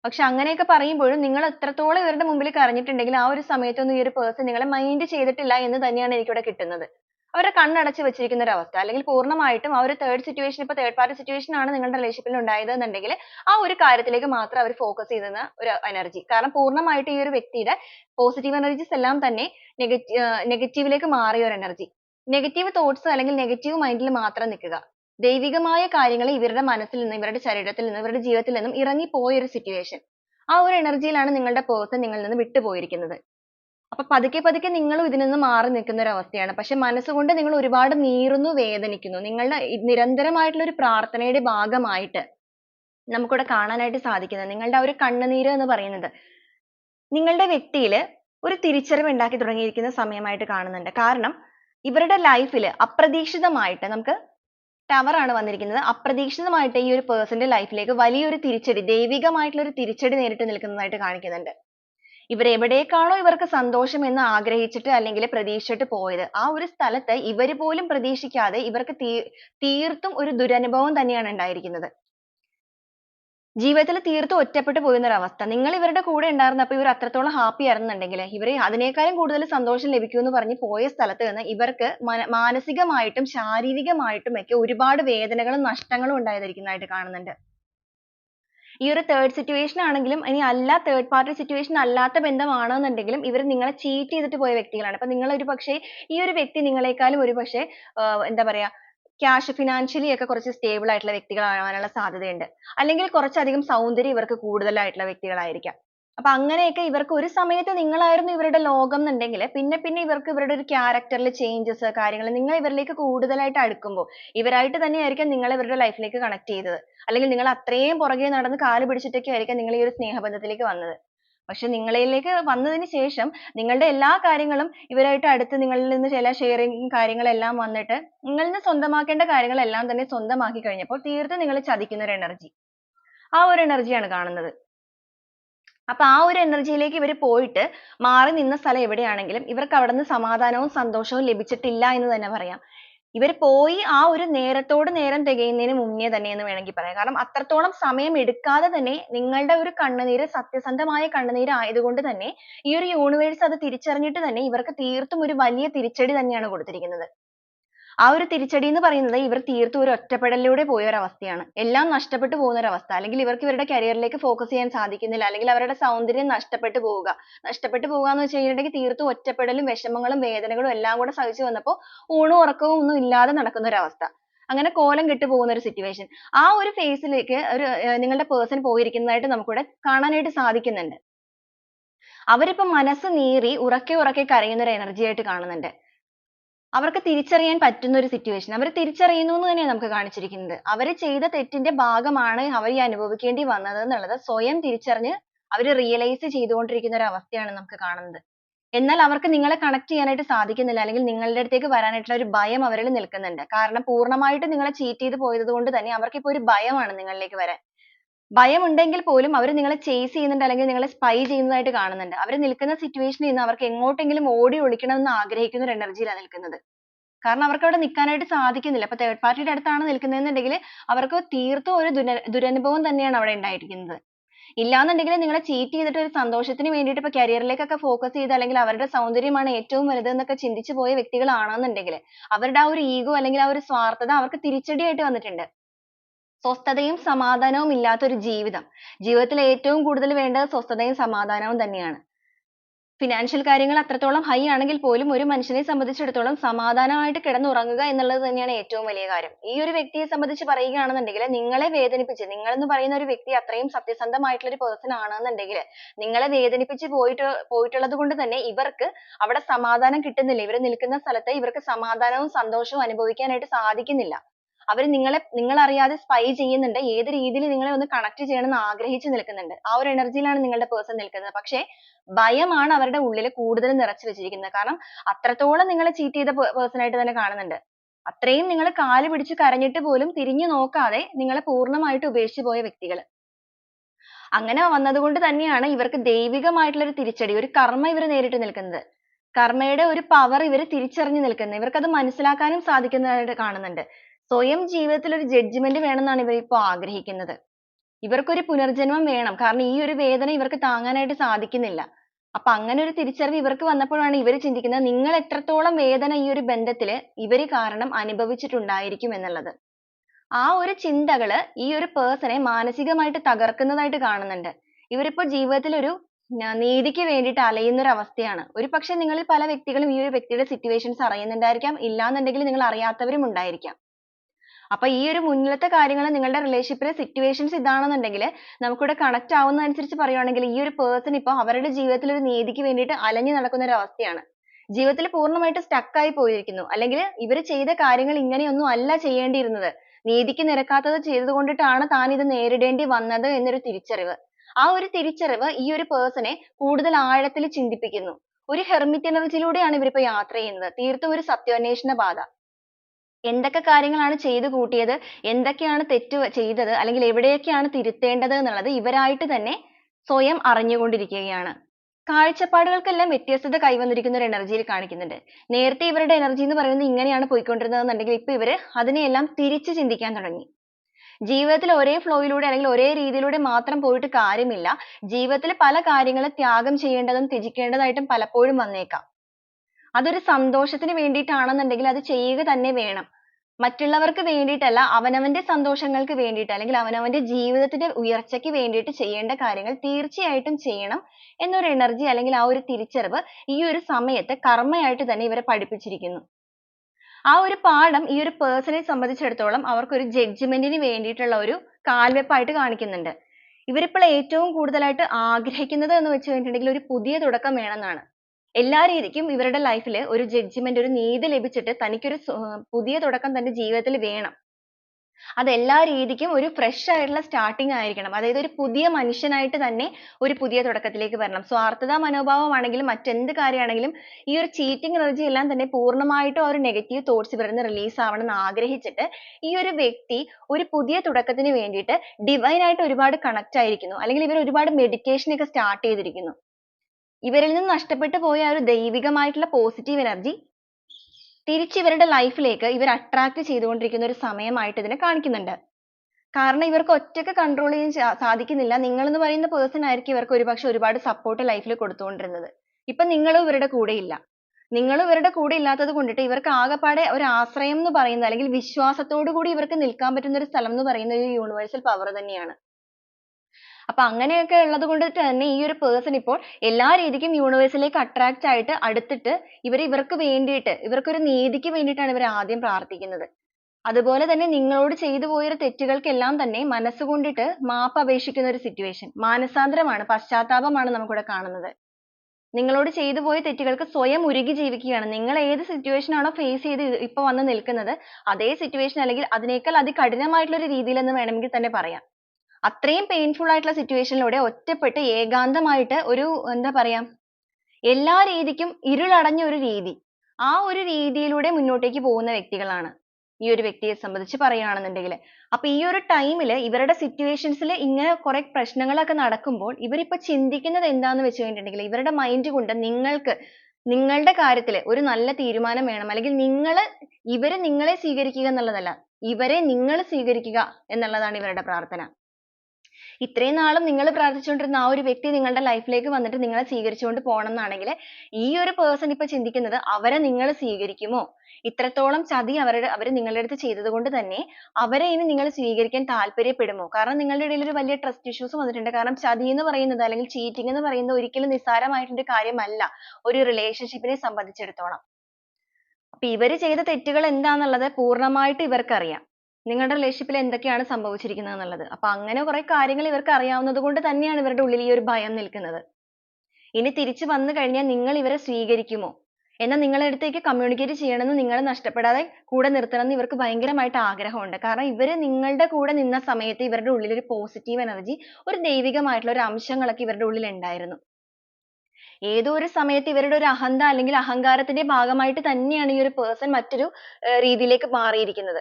പക്ഷെ അങ്ങനെയൊക്കെ പറയുമ്പോഴും നിങ്ങൾ എത്രത്തോളം ഇവരുടെ മുമ്പിൽ കരഞ്ഞിട്ടുണ്ടെങ്കിൽ ആ ഒരു സമയത്തൊന്നും ഈ ഒരു person നിങ്ങളെ mind ചെയ്തിട്ടില്ല എന്ന് തന്നെയാണ് എനിക്കിവിടെ കിട്ടുന്നത്. അവരുടെ കണ്ണടച്ച് വെച്ചിരിക്കുന്ന ഒരു അവസ്ഥ അല്ലെങ്കിൽ പൂർണമായിട്ടും ആ ഒരു third situation ഇപ്പോ third party situation ആണ് നിങ്ങളുടെ relationship ൽ ഉണ്ടായത് എന്നുണ്ടെങ്കിൽ ആ ഒരു കാര്യത്തിലേക്ക് മാത്രം അവർ focus ചെയ്തിരുന്ന ഒരു energy. കാരണം പൂർണമായിട്ട് ഈ ഒരു വ്യക്തിയുടെ positive energies എല്ലാം തന്നെ negative ലേക്ക് മാറിയ ഒരു energy. negative thoughts അല്ലെങ്കിൽ negative mind ൽ മാത്രം നിൽക്കുക. ദൈവികമായ കാര്യങ്ങൾ ഇവരുടെ മനസ്സിൽ നിന്ന് ഇവരുടെ ശരീരത്തിൽ നിന്ന് ഇവരുടെ ജീവിതത്തിൽ നിന്നും ഇറങ്ങിപ്പോയ ഒരു situation. ആ ഒരു energy യിലാണ് നിങ്ങളുടെ person നിങ്ങളിൽ നിന്ന് വിട്ടുപോയിരിക്കുന്നത്. അപ്പൊ പതുക്കെ പതുക്കെ നിങ്ങളും ഇതിൽ നിന്ന് മാറി നിൽക്കുന്ന ഒരു അവസ്ഥയാണ്. പക്ഷെ മനസ്സുകൊണ്ട് നിങ്ങൾ ഒരുപാട് നീറുന്നു വേദനിക്കുന്നു. നിങ്ങളുടെ നിരന്തരമായിട്ടുള്ള ഒരു പ്രാർത്ഥനയുടെ ഭാഗമായിട്ട് നമുക്കിവിടെ കാണാനായിട്ട് സാധിക്കുന്നത് നിങ്ങളുടെ ആ ഒരു കണ്ണുനീര് എന്ന് പറയുന്നത് നിങ്ങളുടെ വ്യക്തിയിൽ ഒരു തിരിച്ചറിവ് ഉണ്ടാക്കി തുടങ്ങിയിരിക്കുന്ന സമയമായിട്ട് കാണുന്നുണ്ട്. കാരണം ഇവരുടെ life ൽ അപ്രതീക്ഷിതമായിട്ട് നമുക്ക് ടവർ ആണ് വന്നിരിക്കുന്നത്. അപ്രതീക്ഷിതമായിട്ട് ഈ ഒരു person ലൈഫിലേക്ക് വലിയൊരു തിരിച്ചടി ദൈവികമായിട്ടുള്ള ഒരു തിരിച്ചടി നേരിട്ട് നിൽക്കുന്നതായിട്ട് കാണിക്കുന്നുണ്ട്. ഇവർ എവിടേക്കാണോ ഇവർക്ക് സന്തോഷം എന്ന് ആഗ്രഹിച്ചിട്ട് അല്ലെങ്കിൽ പ്രതീക്ഷിച്ചിട്ട് പോയത് ആ ഒരു സ്ഥലത്ത് ഇവർ പോലും പ്രതീക്ഷിക്കാതെ ഇവർക്ക് തീ തീർത്തും ഒരു ദുരനുഭവം തന്നെയാണ് ഉണ്ടായിരിക്കുന്നത്. ജീവിതത്തിൽ തീർത്തും ഒറ്റപ്പെട്ടു പോകുന്ന ഒരു അവസ്ഥ. നിങ്ങൾ ഇവരുടെ കൂടെ ഉണ്ടായിരുന്നപ്പോൾ ഇവർ അത്രത്തോളം ഹാപ്പി ആയിരുന്നുണ്ടെങ്കിൽ ഇവർ അതിനേക്കാളും കൂടുതൽ സന്തോഷം ലഭിക്കും എന്ന് പറഞ്ഞ് പോയ സ്ഥലത്ത് നിന്ന് ഇവർക്ക് മാനസികമായിട്ടും ശാരീരികമായിട്ടും ഒക്കെ ഒരുപാട് വേദനകളും നഷ്ടങ്ങളും ഉണ്ടായിരിക്കുന്നതായിട്ട് കാണുന്നുണ്ട്. ഈ ഒരു third situation ആണെങ്കിലും ഇനി അല്ല third party situation അല്ലാത്ത ബന്ധമാണെന്നുണ്ടെങ്കിലും ഇവർ നിങ്ങളെ cheat ചെയ്തിട്ട് പോയ വ്യക്തികളാണ്. അപ്പോൾ നിങ്ങൾ ഒരു പക്ഷേ ഈ ഒരു വ്യക്തി നിങ്ങളെക്കാളും ഒരു പക്ഷേ എന്താ പറയാ cash financially ഒക്കെ കുറച്ച് stable ആയിട്ടുള്ള വ്യക്തികളാവാനുള്ള സാധ്യതയുണ്ട്. അല്ലെങ്കിൽ കുറച്ചധികം സൗന്ദര്യം ഇവർക്ക് കൂടുതലായിട്ടുള്ള വ്യക്തികളായിരിക്കാം. അപ്പൊ അങ്ങനെയൊക്കെ ഇവർക്ക് ഒരു സമയത്ത് നിങ്ങളായിരുന്നു ഇവരുടെ ലോകം എന്നുണ്ടെങ്കിൽ പിന്നെ പിന്നെ ഇവർക്ക് ഇവരുടെ ഒരു character ൽ changes കാര്യങ്ങൾ നിങ്ങൾ ഇവരിലേക്ക് കൂടുതലായിട്ട് അടുക്കുമ്പോൾ ഇവരായിട്ട് തന്നെയായിരിക്കാം നിങ്ങൾ ഇവരുടെ life ലേക്ക് connect ചെയ്തത്. അല്ലെങ്കിൽ നിങ്ങൾ അത്രയും പുറകെ നടന്ന് കാൽ പിടിച്ചിട്ടൊക്കെ ആയിരിക്കും നിങ്ങൾ ഈ ഒരു സ്നേഹബന്ധത്തിലേക്ക് വന്നത്. പക്ഷെ നിങ്ങളിലേക്ക് വന്നതിന് ശേഷം നിങ്ങളുടെ എല്ലാ കാര്യങ്ങളും ഇവരായിട്ട് അടുത്ത് നിങ്ങളിൽ നിന്ന് ചില ഷെയറിങ് കാര്യങ്ങളെല്ലാം വന്നിട്ട് നിങ്ങളിൽ നിന്ന് സ്വന്തമാക്കേണ്ട കാര്യങ്ങളെല്ലാം തന്നെ സ്വന്തമാക്കി കഴിഞ്ഞപ്പോൾ തീർത്തും നിങ്ങളെ ചതിക്കുന്ന ഒരു എനർജി ആ ഒരു എനർജിയാണ് കാണുന്നത്. അപ്പൊ ആ ഒരു എനർജിയിലേക്ക് ഇവർ പോയിട്ട് മാറി നിന്ന സ്ഥലം എവിടെയാണെങ്കിലും ഇവർക്ക് അവിടുന്ന് സമാധാനവും സന്തോഷവും ലഭിച്ചിട്ടില്ല എന്ന് തന്നെ പറയാം. ഇവർ പോയി ആ ഒരു നേരത്തോട് നേരം തികയുന്നതിന് മുന്നേ തന്നെ എന്ന് വേണമെങ്കിൽ പറയാം. കാരണം അത്രത്തോളം സമയം എടുക്കാതെ തന്നെ നിങ്ങളുടെ ഒരു കണ്ണുനീര് സത്യസന്ധമായ കണ്ണുനീര് ആയതുകൊണ്ട് തന്നെ ഈ ഒരു യൂണിവേഴ്സ് അത് തിരിച്ചറിഞ്ഞിട്ട് തന്നെ ഇവർക്ക് തീർത്തും ഒരു വലിയ തിരിച്ചടി തന്നെയാണ് കൊടുത്തിരിക്കുന്നത്. ആ ഒരു തിരിച്ചടി എന്ന് പറയുന്നത് ഇവർ തീർത്തും ഒരു ഒറ്റപ്പെടലിലൂടെ പോയ ഒരു അവസ്ഥയാണ്. എല്ലാം നഷ്ടപ്പെട്ടു പോകുന്ന ഒരു അവസ്ഥ. അല്ലെങ്കിൽ ഇവർക്ക് ഇവരുടെ career ലേക്ക് focus ചെയ്യാൻ സാധിക്കുന്നില്ല. അല്ലെങ്കിൽ അവരുടെ സൗന്ദര്യം നഷ്ടപ്പെട്ടു പോവുക. നഷ്ടപ്പെട്ടു പോവുക എന്ന് വെച്ച് തീർത്തും ഒറ്റപ്പെടലും വിഷമങ്ങളും വേദനകളും എല്ലാം കൂടെ സഹിച്ചു വന്നപ്പോൾ ഊണും ഉറക്കവും ഒന്നും ഇല്ലാതെ നടക്കുന്ന ഒരു അവസ്ഥ. അങ്ങനെ കോലം കെട്ട് പോകുന്ന ഒരു situation. ആ ഒരു phase ലേക്ക് ഒരു നിങ്ങളുടെ person പോയിരിക്കുന്നതായിട്ട് നമുക്കിവിടെ കാണാനായിട്ട് സാധിക്കുന്നുണ്ട്. അവരിപ്പോൾ മനസ്സ് നീറി ഉറക്കെ ഉറക്കെ കരയുന്ന ഒരു energy ആയിട്ട് കാണുന്നുണ്ട്. അവർക്ക് തിരിച്ചറിയാൻ പറ്റുന്ന ഒരു സിറ്റുവേഷൻ അവർ തിരിച്ചറിയുന്നു എന്ന് തന്നെയാണ് നമുക്ക് കാണിച്ചിരിക്കുന്നത്. അവർ ചെയ്ത തെറ്റിന്റെ ഭാഗമാണ് അവർ ഈ അനുഭവിക്കേണ്ടി വന്നത് എന്നുള്ളത് സ്വയം തിരിച്ചറിഞ്ഞ് അവർ റിയലൈസ് ചെയ്തുകൊണ്ടിരിക്കുന്ന ഒരു അവസ്ഥയാണ് നമുക്ക് കാണുന്നത്. എന്നാൽ അവർക്ക് നിങ്ങളെ connect ചെയ്യാനായിട്ട് സാധിക്കുന്നില്ല. അല്ലെങ്കിൽ നിങ്ങളുടെ അടുത്തേക്ക് വരാനായിട്ടുള്ള ഒരു ഭയം അവരിൽ നിൽക്കുന്നുണ്ട്. കാരണം പൂർണമായിട്ട് നിങ്ങളെ ചീറ്റ് ചെയ്ത് പോയത് കൊണ്ട് തന്നെ അവർക്ക് ഇപ്പോൾ ഒരു ഭയമാണ് നിങ്ങളിലേക്ക് വരാൻ. ഭയം ഉണ്ടെങ്കിൽ പോലും അവർ നിങ്ങളെ chase ചെയ്യുന്നുണ്ട് അല്ലെങ്കിൽ നിങ്ങളെ spy ചെയ്യുന്നതായിട്ട് കാണുന്നുണ്ട്. അവർ നിൽക്കുന്ന situation ൽ നിന്ന് അവർക്ക് എങ്ങോട്ടെങ്കിലും ഓടി ഒളിക്കണം എന്ന് ആഗ്രഹിക്കുന്ന ഒരു energy നിൽക്കുന്നത്. കാരണം അവർക്ക് അവിടെ നിൽക്കാനായിട്ട് സാധിക്കുന്നില്ല. അപ്പോൾ third party യുടെ അടുത്താണ് നിൽക്കുന്നതെന്നുണ്ടെങ്കിൽ അവർക്ക് തീർത്തും ഒരു ദുരനുഭവം തന്നെയാണ് അവിടെ ഉണ്ടായിരിക്കുന്നത്. ഇല്ലാന്നുണ്ടെങ്കിൽ നിങ്ങളെ cheat ചെയ്തിട്ട് ഒരു സന്തോഷത്തിന് വേണ്ടിയിട്ട് ഇപ്പോൾ career ലേക്കൊക്കെ focus ചെയ്ത് അല്ലെങ്കിൽ അവരുടെ സൗന്ദര്യമാണ് ഏറ്റവും വലുത് എന്നൊക്കെ ചിന്തിച്ചു പോയ വ്യക്തികളാണെന്നുണ്ടെങ്കിൽ അവരുടെ ആ ഒരു ego അല്ലെങ്കിൽ ആ ഒരു സ്വാർത്ഥത അവർക്ക് തിരിച്ചടിയായിട്ട് വന്നിട്ടുണ്ട്. സ്വസ്ഥതയും സമാധാനവും ഇല്ലാത്ത ഒരു ജീവിതം. ജീവിതത്തിൽ ഏറ്റവും കൂടുതൽ വേണ്ടത് സ്വസ്ഥതയും സമാധാനവും തന്നെയാണ്. financial കാര്യങ്ങൾ അത്രത്തോളം high ആണെങ്കിൽ പോലും ഒരു മനുഷ്യനെ സംബന്ധിച്ചിടത്തോളം സമാധാനമായിട്ട് കിടന്നുറങ്ങുക എന്നുള്ളത് തന്നെയാണ് ഏറ്റവും വലിയ കാര്യം. ഈ ഒരു വ്യക്തിയെ സംബന്ധിച്ച് പറയുകയാണെന്നുണ്ടെങ്കിൽ നിങ്ങളെ വേദനിപ്പിച്ച് നിങ്ങൾ എന്ന് പറയുന്ന ഒരു വ്യക്തി അത്രയും സത്യസന്ധമായിട്ടുള്ള ഒരു person ആണെന്നുണ്ടെങ്കിൽ നിങ്ങളെ വേദനിപ്പിച്ച് പോയിട്ട് പോയിട്ടുള്ളത് കൊണ്ട് തന്നെ ഇവർക്ക് അവിടെ സമാധാനം കിട്ടുന്നില്ല. ഇവർ നിൽക്കുന്ന സ്ഥലത്ത് ഇവർക്ക് സമാധാനവും സന്തോഷവും അനുഭവിക്കാനായിട്ട് സാധിക്കുന്നില്ല. അവർ നിങ്ങളെ നിങ്ങൾ അറിയാതെ spy ചെയ്യുന്നുണ്ട്. ഏത് രീതിയിൽ നിങ്ങളെ ഒന്ന് connect ചെയ്യണം എന്ന് ആഗ്രഹിച്ച് നിൽക്കുന്നുണ്ട്. ആ ഒരു energy യിലാണ് നിങ്ങളുടെ person നിൽക്കുന്നത്. പക്ഷേ ഭയമാണ് അവരുടെ ഉള്ളിൽ കൂടുതൽ നിറച്ചു വെച്ചിരിക്കുന്നത്. കാരണം അത്രത്തോളം നിങ്ങളെ cheat ചെയ്ത person ആയിട്ട് തന്നെ കാണുന്നുണ്ട്. അത്രയും നിങ്ങൾ കാൽ പിടിച്ച് കരഞ്ഞിട്ട് പോലും തിരിഞ്ഞു നോക്കാതെ നിങ്ങളെ പൂർണമായിട്ട് ഉപേക്ഷിച്ച് പോയ വ്യക്തികൾ. അങ്ങനെ വന്നതുകൊണ്ട് തന്നെയാണ് ഇവർക്ക് ദൈവികമായിട്ടുള്ള ഒരു തിരിച്ചടി ഒരു കർമ്മ ഇവർ നേരിട്ട് നിൽക്കുന്നത്. കർമ്മയുടെ ഒരു power ഇവർ തിരിച്ചറിഞ്ഞു നിൽക്കുന്നത്. ഇവർക്ക് അത് മനസ്സിലാക്കാനും സാധിക്കുന്നതായിട്ട് കാണുന്നുണ്ട്. സ്വയം ജീവിതത്തിൽ ഒരു ജഡ്ജ്മെന്റ് വേണമെന്നാണ് ഇവർ ഇപ്പോൾ ആഗ്രഹിക്കുന്നത്. ഇവർക്കൊരു പുനർജന്മം വേണം. കാരണം ഈ ഒരു വേദന ഇവർക്ക് താങ്ങാനായിട്ട് സാധിക്കുന്നില്ല. അപ്പൊ അങ്ങനെ ഒരു തിരിച്ചറിവ് ഇവർക്ക് വന്നപ്പോഴാണ് ഇവർ ചിന്തിക്കുന്നത് നിങ്ങൾ എത്രത്തോളം വേദന ഈ ഒരു ബന്ധത്തിൽ ഇവർ കാരണം അനുഭവിച്ചിട്ടുണ്ടായിരിക്കും എന്നുള്ളത്. ആ ഒരു ചിന്തകൾ ഈ ഒരു പേഴ്സണെ മാനസികമായിട്ട് തകർക്കുന്നതായിട്ട് കാണുന്നുണ്ട്. ഇവരിപ്പോ ജീവിതത്തിൽ ഒരു നീതിക്ക് വേണ്ടിയിട്ട് അലയുന്ന ഒരു അവസ്ഥയാണ്. ഒരു പക്ഷെ നിങ്ങളിൽ പല വ്യക്തികളും ഈ ഒരു വ്യക്തിയുടെ സിറ്റുവേഷൻസ് അറിയുന്നുണ്ടായിരിക്കാം. ഇല്ലാന്നുണ്ടെങ്കിൽ നിങ്ങൾ അറിയാത്തവരും ഉണ്ടായിരിക്കാം. അപ്പോൾ ഈ ഒരു മുന്നിലത്തെ കാര്യങ്ങൾ നിങ്ങളുടെ റിലേഷൻഷിപ്പിലെ സിറ്റുവേഷൻസ് ഇതാണെന്നുണ്ടെങ്കിൽ നമുക്കിവിടെ കണക്ട് ആവുന്നതനുസരിച്ച് പറയുകയാണെങ്കിൽ ഈ ഒരു പേഴ്സൺ ഇപ്പോൾ അവരുടെ ജീവിതത്തിൽ ഒരു നീതിക്ക് വേണ്ടിയിട്ട് അലഞ്ഞു നടക്കുന്ന ഒരു അവസ്ഥയാണ്. ജീവിതത്തിൽ പൂർണമായിട്ട് stuck ആയി പോയിരിക്കുന്നു. അല്ലെങ്കിൽ ഇവർ ചെയ്ത കാര്യങ്ങൾ ഇങ്ങനെയൊന്നും അല്ല ചെയ്യേണ്ടിയിരുന്നത്. നീതിക്ക് നിരക്കാത്തത് ചെയ്തത് കൊണ്ടിട്ടാണ് താൻ ഇത് നേരിടേണ്ടി വന്നത് എന്നൊരു തിരിച്ചറിവ്. ആ ഒരു തിരിച്ചറിവ് ഈ ഒരു നെ കൂടുതൽ ആഴത്തിൽ ചിന്തിപ്പിക്കുന്നു. ഒരു hermit energy യിലൂടെയാണ് യാത്ര ചെയ്യുന്നത്. തീർത്തും ഒരു സത്യാന്വേഷണ പാത. എന്തൊക്കെ കാര്യങ്ങളാണ് ചെയ്തു കൂട്ടിയത്, എന്തൊക്കെയാണ് തെറ്റ് ചെയ്തത്, അല്ലെങ്കിൽ എവിടെയൊക്കെയാണ് തിരുത്തേണ്ടത് എന്നുള്ളത് ഇവരായിട്ട് തന്നെ സ്വയം അറിഞ്ഞുകൊണ്ടിരിക്കുകയാണ്. കാഴ്ചപ്പാടുകൾക്കെല്ലാം വ്യത്യസ്തത കൈവന്നിരിക്കുന്ന ഒരു എനർജിയിൽ യിൽ കാണിക്കുന്നുണ്ട്. നേരത്തെ ഇവരുടെ എനർജി എന്ന് പറയുന്നത് ഇങ്ങനെയാണ് പോയിക്കൊണ്ടിരുന്നത് എന്നുണ്ടെങ്കിൽ ഇപ്പോൾ ഇവർ അതിനെയെല്ലാം തിരിച്ച് ചിന്തിക്കാൻ തുടങ്ങി. ജീവിതത്തിൽ ഒരേ ഫ്ലോയിലൂടെ യിലൂടെ അല്ലെങ്കിൽ ഒരേ രീതിയിലൂടെ മാത്രം പോയിട്ട് കാര്യമില്ല. ജീവിതത്തിൽ പല കാര്യങ്ങളും ത്യാഗം ചെയ്യേണ്ടതും ത്യജിക്കേണ്ടതായിട്ടും പലപ്പോഴും വന്നേക്കാം. അതൊരു സന്തോഷത്തിന് വേണ്ടിയിട്ടാണെന്നുണ്ടെങ്കിൽ അത് ചെയ്യുക തന്നെ വേണം. മറ്റുള്ളവർക്ക് വേണ്ടിയിട്ടല്ല അവനവന്റെ സന്തോഷങ്ങൾക്ക് വേണ്ടിയിട്ട് അല്ലെങ്കിൽ അവനവന്റെ ജീവിതത്തിന്റെ ഉയർച്ചയ്ക്ക് വേണ്ടിയിട്ട് ചെയ്യേണ്ട കാര്യങ്ങൾ തീർച്ചയായിട്ടും ചെയ്യണം എന്നൊരു എനർജി അല്ലെങ്കിൽ ആ ഒരു തിരിച്ചറിവ് ഈ ഒരു സമയത്ത് കർമ്മയായിട്ട് തന്നെ ഇവരെ പഠിപ്പിച്ചിരിക്കുന്നു. ആ ഒരു പാഠം ഈ ഒരു നെ സംബന്ധിച്ചിടത്തോളം അവർക്ക് ഒരു judgement ന് വേണ്ടിയിട്ടുള്ള ഒരു കാൽവെപ്പായിട്ട് കാണിക്കുന്നുണ്ട്. ഇവരിപ്പോൾ ഏറ്റവും കൂടുതലായിട്ട് ആഗ്രഹിക്കുന്നത് എന്ന് വെച്ച് കഴിഞ്ഞിട്ടുണ്ടെങ്കിൽ ഒരു പുതിയ തുടക്കം വേണമെന്നാണ്. എല്ലാ രീതിക്കും ഇവരുടെ life ൽ ഒരു judgement ഒരു നീതി ലഭിച്ചിട്ട് തനിക്കൊരു പുതിയ തുടക്കം തന്റെ ജീവിതത്തിൽ വേണം. അത് എല്ലാ രീതിക്കും ഒരു ഫ്രഷ് ആയിട്ടുള്ള starting ആയിരിക്കണം. അതായത് ഒരു പുതിയ മനുഷ്യനായിട്ട് തന്നെ ഒരു പുതിയ തുടക്കത്തിലേക്ക് വരണം. സ്വാർത്ഥതാ മനോഭാവമാണെങ്കിലും മറ്റെന്ത് കാര്യമാണെങ്കിലും ഈ ഒരു cheating എനർജി എല്ലാം തന്നെ പൂർണമായിട്ടും ആ ഒരു നെഗറ്റീവ് thoughts ഇവരിൽ നിന്ന് release ആവണം എന്ന് ആഗ്രഹിച്ചിട്ട് ഈ ഒരു വ്യക്തി ഒരു പുതിയ തുടക്കത്തിന് വേണ്ടിയിട്ട് divine ആയിട്ട് ഒരുപാട് connect ആയിരിക്കുന്നു. അല്ലെങ്കിൽ ഇവർ ഒരുപാട് meditation ഒക്കെ start ചെയ്തിരിക്കുന്നു. ഇവരിൽ നിന്ന് നഷ്ടപ്പെട്ടു പോയ ആ ഒരു ദൈവികമായിട്ടുള്ള പോസിറ്റീവ് എനർജി തിരിച്ച് ഇവരുടെ ലൈഫിലേക്ക് ലേക്ക് ഇവർ attract ചെയ്തുകൊണ്ടിരിക്കുന്ന ഒരു സമയമായിട്ട് ഇതിനെ കാണിക്കുന്നുണ്ട്. കാരണം ഇവർക്ക് ഒറ്റയ്ക്ക് കൺട്രോൾ ചെയ്യാൻ സാധിക്കുന്നില്ല. നിങ്ങൾ എന്ന് പറയുന്ന person ആയിരിക്കും ഇവർക്ക് ഒരുപക്ഷെ ഒരുപാട് സപ്പോർട്ട് ലൈഫിൽ കൊടുത്തുകൊണ്ടിരുന്നത്. ഇപ്പൊ നിങ്ങളും ഇവരുടെ കൂടെ ഇല്ല. നിങ്ങൾ ഇവരുടെ കൂടെ ഇല്ലാത്തത് കൊണ്ടിട്ട് ഇവർക്ക് ആകെപ്പാടെ ഒരു ആശ്രയം എന്ന് പറയുന്നത് അല്ലെങ്കിൽ വിശ്വാസത്തോടു കൂടി ഇവർക്ക് നിൽക്കാൻ പറ്റുന്ന ഒരു സ്ഥലം എന്ന് പറയുന്നത് ഒരു യൂണിവേഴ്സൽ പവർ തന്നെയാണ്. അപ്പൊ അങ്ങനെയൊക്കെ ഉള്ളത് കൊണ്ട് തന്നെ ഈ ഒരു person ഇപ്പോൾ എല്ലാ രീതിക്കും universe ലേക്ക് attract ആയിട്ട് അടുത്തിട്ട് ഇവർ ഇവർക്ക് വേണ്ടിയിട്ട് ഇവർക്ക് ഒരു നീതിക്ക് വേണ്ടിയിട്ടാണ് ഇവർ ആദ്യം പ്രാർത്ഥിക്കുന്നത്. അതുപോലെ തന്നെ നിങ്ങളോട് ചെയ്തു പോയ തെറ്റുകൾക്കെല്ലാം തന്നെ മനസ്സുകൊണ്ടിട്ട് മാപ്പ് അപേക്ഷിക്കുന്ന ഒരു situation. മാനസാന്തരമാണ് പശ്ചാത്താപമാണ് നമുക്കിവിടെ കാണുന്നത്. നിങ്ങളോട് ചെയ്തു പോയ തെറ്റുകൾക്ക് സ്വയം ഉരുകി ജീവിക്കുകയാണ്. നിങ്ങൾ ഏത് situation ആണോ face ചെയ്ത് ഇപ്പൊ വന്ന് നിൽക്കുന്നത് അതേ situation അല്ലെങ്കിൽ അതിനേക്കാൾ അതികഠിനമായിട്ടുള്ള ഒരു രീതിയിൽ എന്ന് വേണമെങ്കിൽ തന്നെ പറയാം. അത്രയും പെയിൻഫുൾ ആയിട്ടുള്ള സിറ്റുവേഷനിലൂടെ ലൂടെ ഒറ്റപ്പെട്ട് ഏകാന്തമായിട്ട് ഒരു എന്താ പറയാ എല്ലാ രീതിക്കും ഇരുളടഞ്ഞ ഒരു രീതി. ആ ഒരു രീതിയിലൂടെ മുന്നോട്ടേക്ക് പോകുന്ന വ്യക്തികളാണ് ഈ ഒരു വ്യക്തിയെ സംബന്ധിച്ച് പറയുകയാണെന്നുണ്ടെങ്കിൽ. അപ്പൊ ഈ ഒരു time ൽ ഇവരുടെ സിറ്റുവേഷൻസിൽ ഇങ്ങനെ കുറെ പ്രശ്നങ്ങളൊക്കെ നടക്കുമ്പോൾ ഇവരിപ്പോ ചിന്തിക്കുന്നത് എന്താന്ന് വെച്ച് കഴിഞ്ഞിട്ടുണ്ടെങ്കിൽ ഇവരുടെ മൈൻഡ് കൊണ്ട് നിങ്ങൾക്ക് നിങ്ങളുടെ കാര്യത്തിൽ ഒരു നല്ല തീരുമാനം വേണം അല്ലെങ്കിൽ നിങ്ങൾ ഇവർ നിങ്ങളെ സ്വീകരിക്കുക എന്നുള്ളതല്ല ഇവരെ നിങ്ങൾ സ്വീകരിക്കുക എന്നുള്ളതാണ് ഇവരുടെ പ്രാർത്ഥന. ഇത്രയും നാളും നിങ്ങൾ പ്രാർത്ഥിച്ചുകൊണ്ടിരുന്ന ആ ഒരു വ്യക്തി നിങ്ങളുടെ ലൈഫിലേക്ക് ലേക്ക് വന്നിട്ട് നിങ്ങളെ സ്വീകരിച്ചുകൊണ്ട് പോണം എന്നാണെങ്കിൽ ഈ ഒരു പേഴ്സൺ ഇപ്പൊ ചിന്തിക്കുന്നത് അവരെ നിങ്ങൾ സ്വീകരിക്കുമോ? ഇത്രത്തോളം ചതി അവരുടെ അവർ നിങ്ങളുടെ അടുത്ത് ചെയ്തത് കൊണ്ട് തന്നെ അവരെ ഇനി നിങ്ങൾ സ്വീകരിക്കാൻ താല്പര്യപ്പെടുമോ? കാരണം നിങ്ങളുടെ ഇടയിൽ ഒരു വലിയ ട്രസ്റ്റ് issues വന്നിട്ടുണ്ട്. കാരണം ചതി എന്ന് പറയുന്നത് അല്ലെങ്കിൽ ചീറ്റിംഗ് എന്ന് പറയുന്നത് ഒരിക്കലും നിസ്സാരമായിട്ടുള്ള കാര്യമല്ല ഒരു റിലേഷൻഷിപ്പിനെ സംബന്ധിച്ചിടത്തോളം. അപ്പൊ ഇവർ ചെയ്ത തെറ്റുകൾ എന്താന്നുള്ളത് പൂർണമായിട്ട് ഇവർക്കറിയാം. നിങ്ങളുടെ റിലേഷൻഷിപ്പിൽ എന്തൊക്കെയാണ് സംഭവിച്ചിരിക്കുന്നത് എന്നുള്ളത്. അപ്പൊ അങ്ങനെ കുറെ കാര്യങ്ങൾ ഇവർക്ക് അറിയാവുന്നത് കൊണ്ട് തന്നെയാണ് ഇവരുടെ ഉള്ളിൽ ഈ ഒരു ഭയം നിൽക്കുന്നത്. ഇനി തിരിച്ചു വന്നു കഴിഞ്ഞാൽ നിങ്ങൾ ഇവരെ സ്വീകരിക്കുമോ? എന്നാൽ നിങ്ങളുടെ അടുത്തേക്ക് കമ്മ്യൂണിക്കേറ്റ് ചെയ്യണമെന്ന് നിങ്ങളെ നഷ്ടപ്പെടാതെ കൂടെ നിർത്തണം എന്ന് ഇവർക്ക് ഭയങ്കരമായിട്ട് ആഗ്രഹമുണ്ട്. കാരണം ഇവർ നിങ്ങളുടെ കൂടെ നിന്ന സമയത്ത് ഇവരുടെ ഉള്ളിൽ ഒരു പോസിറ്റീവ് എനർജി ഒരു ദൈവികമായിട്ടുള്ള ഒരു അംശങ്ങളൊക്കെ ഇവരുടെ ഉള്ളിൽ ഉണ്ടായിരുന്നു. ഏതോ ഒരു സമയത്ത് ഇവരുടെ ഒരു അഹന്ത അല്ലെങ്കിൽ അഹങ്കാരത്തിന്റെ ഭാഗമായിട്ട് തന്നെയാണ് ഈ ഒരു പേഴ്സൺ മറ്റൊരു രീതിയിലേക്ക് മാറിയിരിക്കുന്നത്.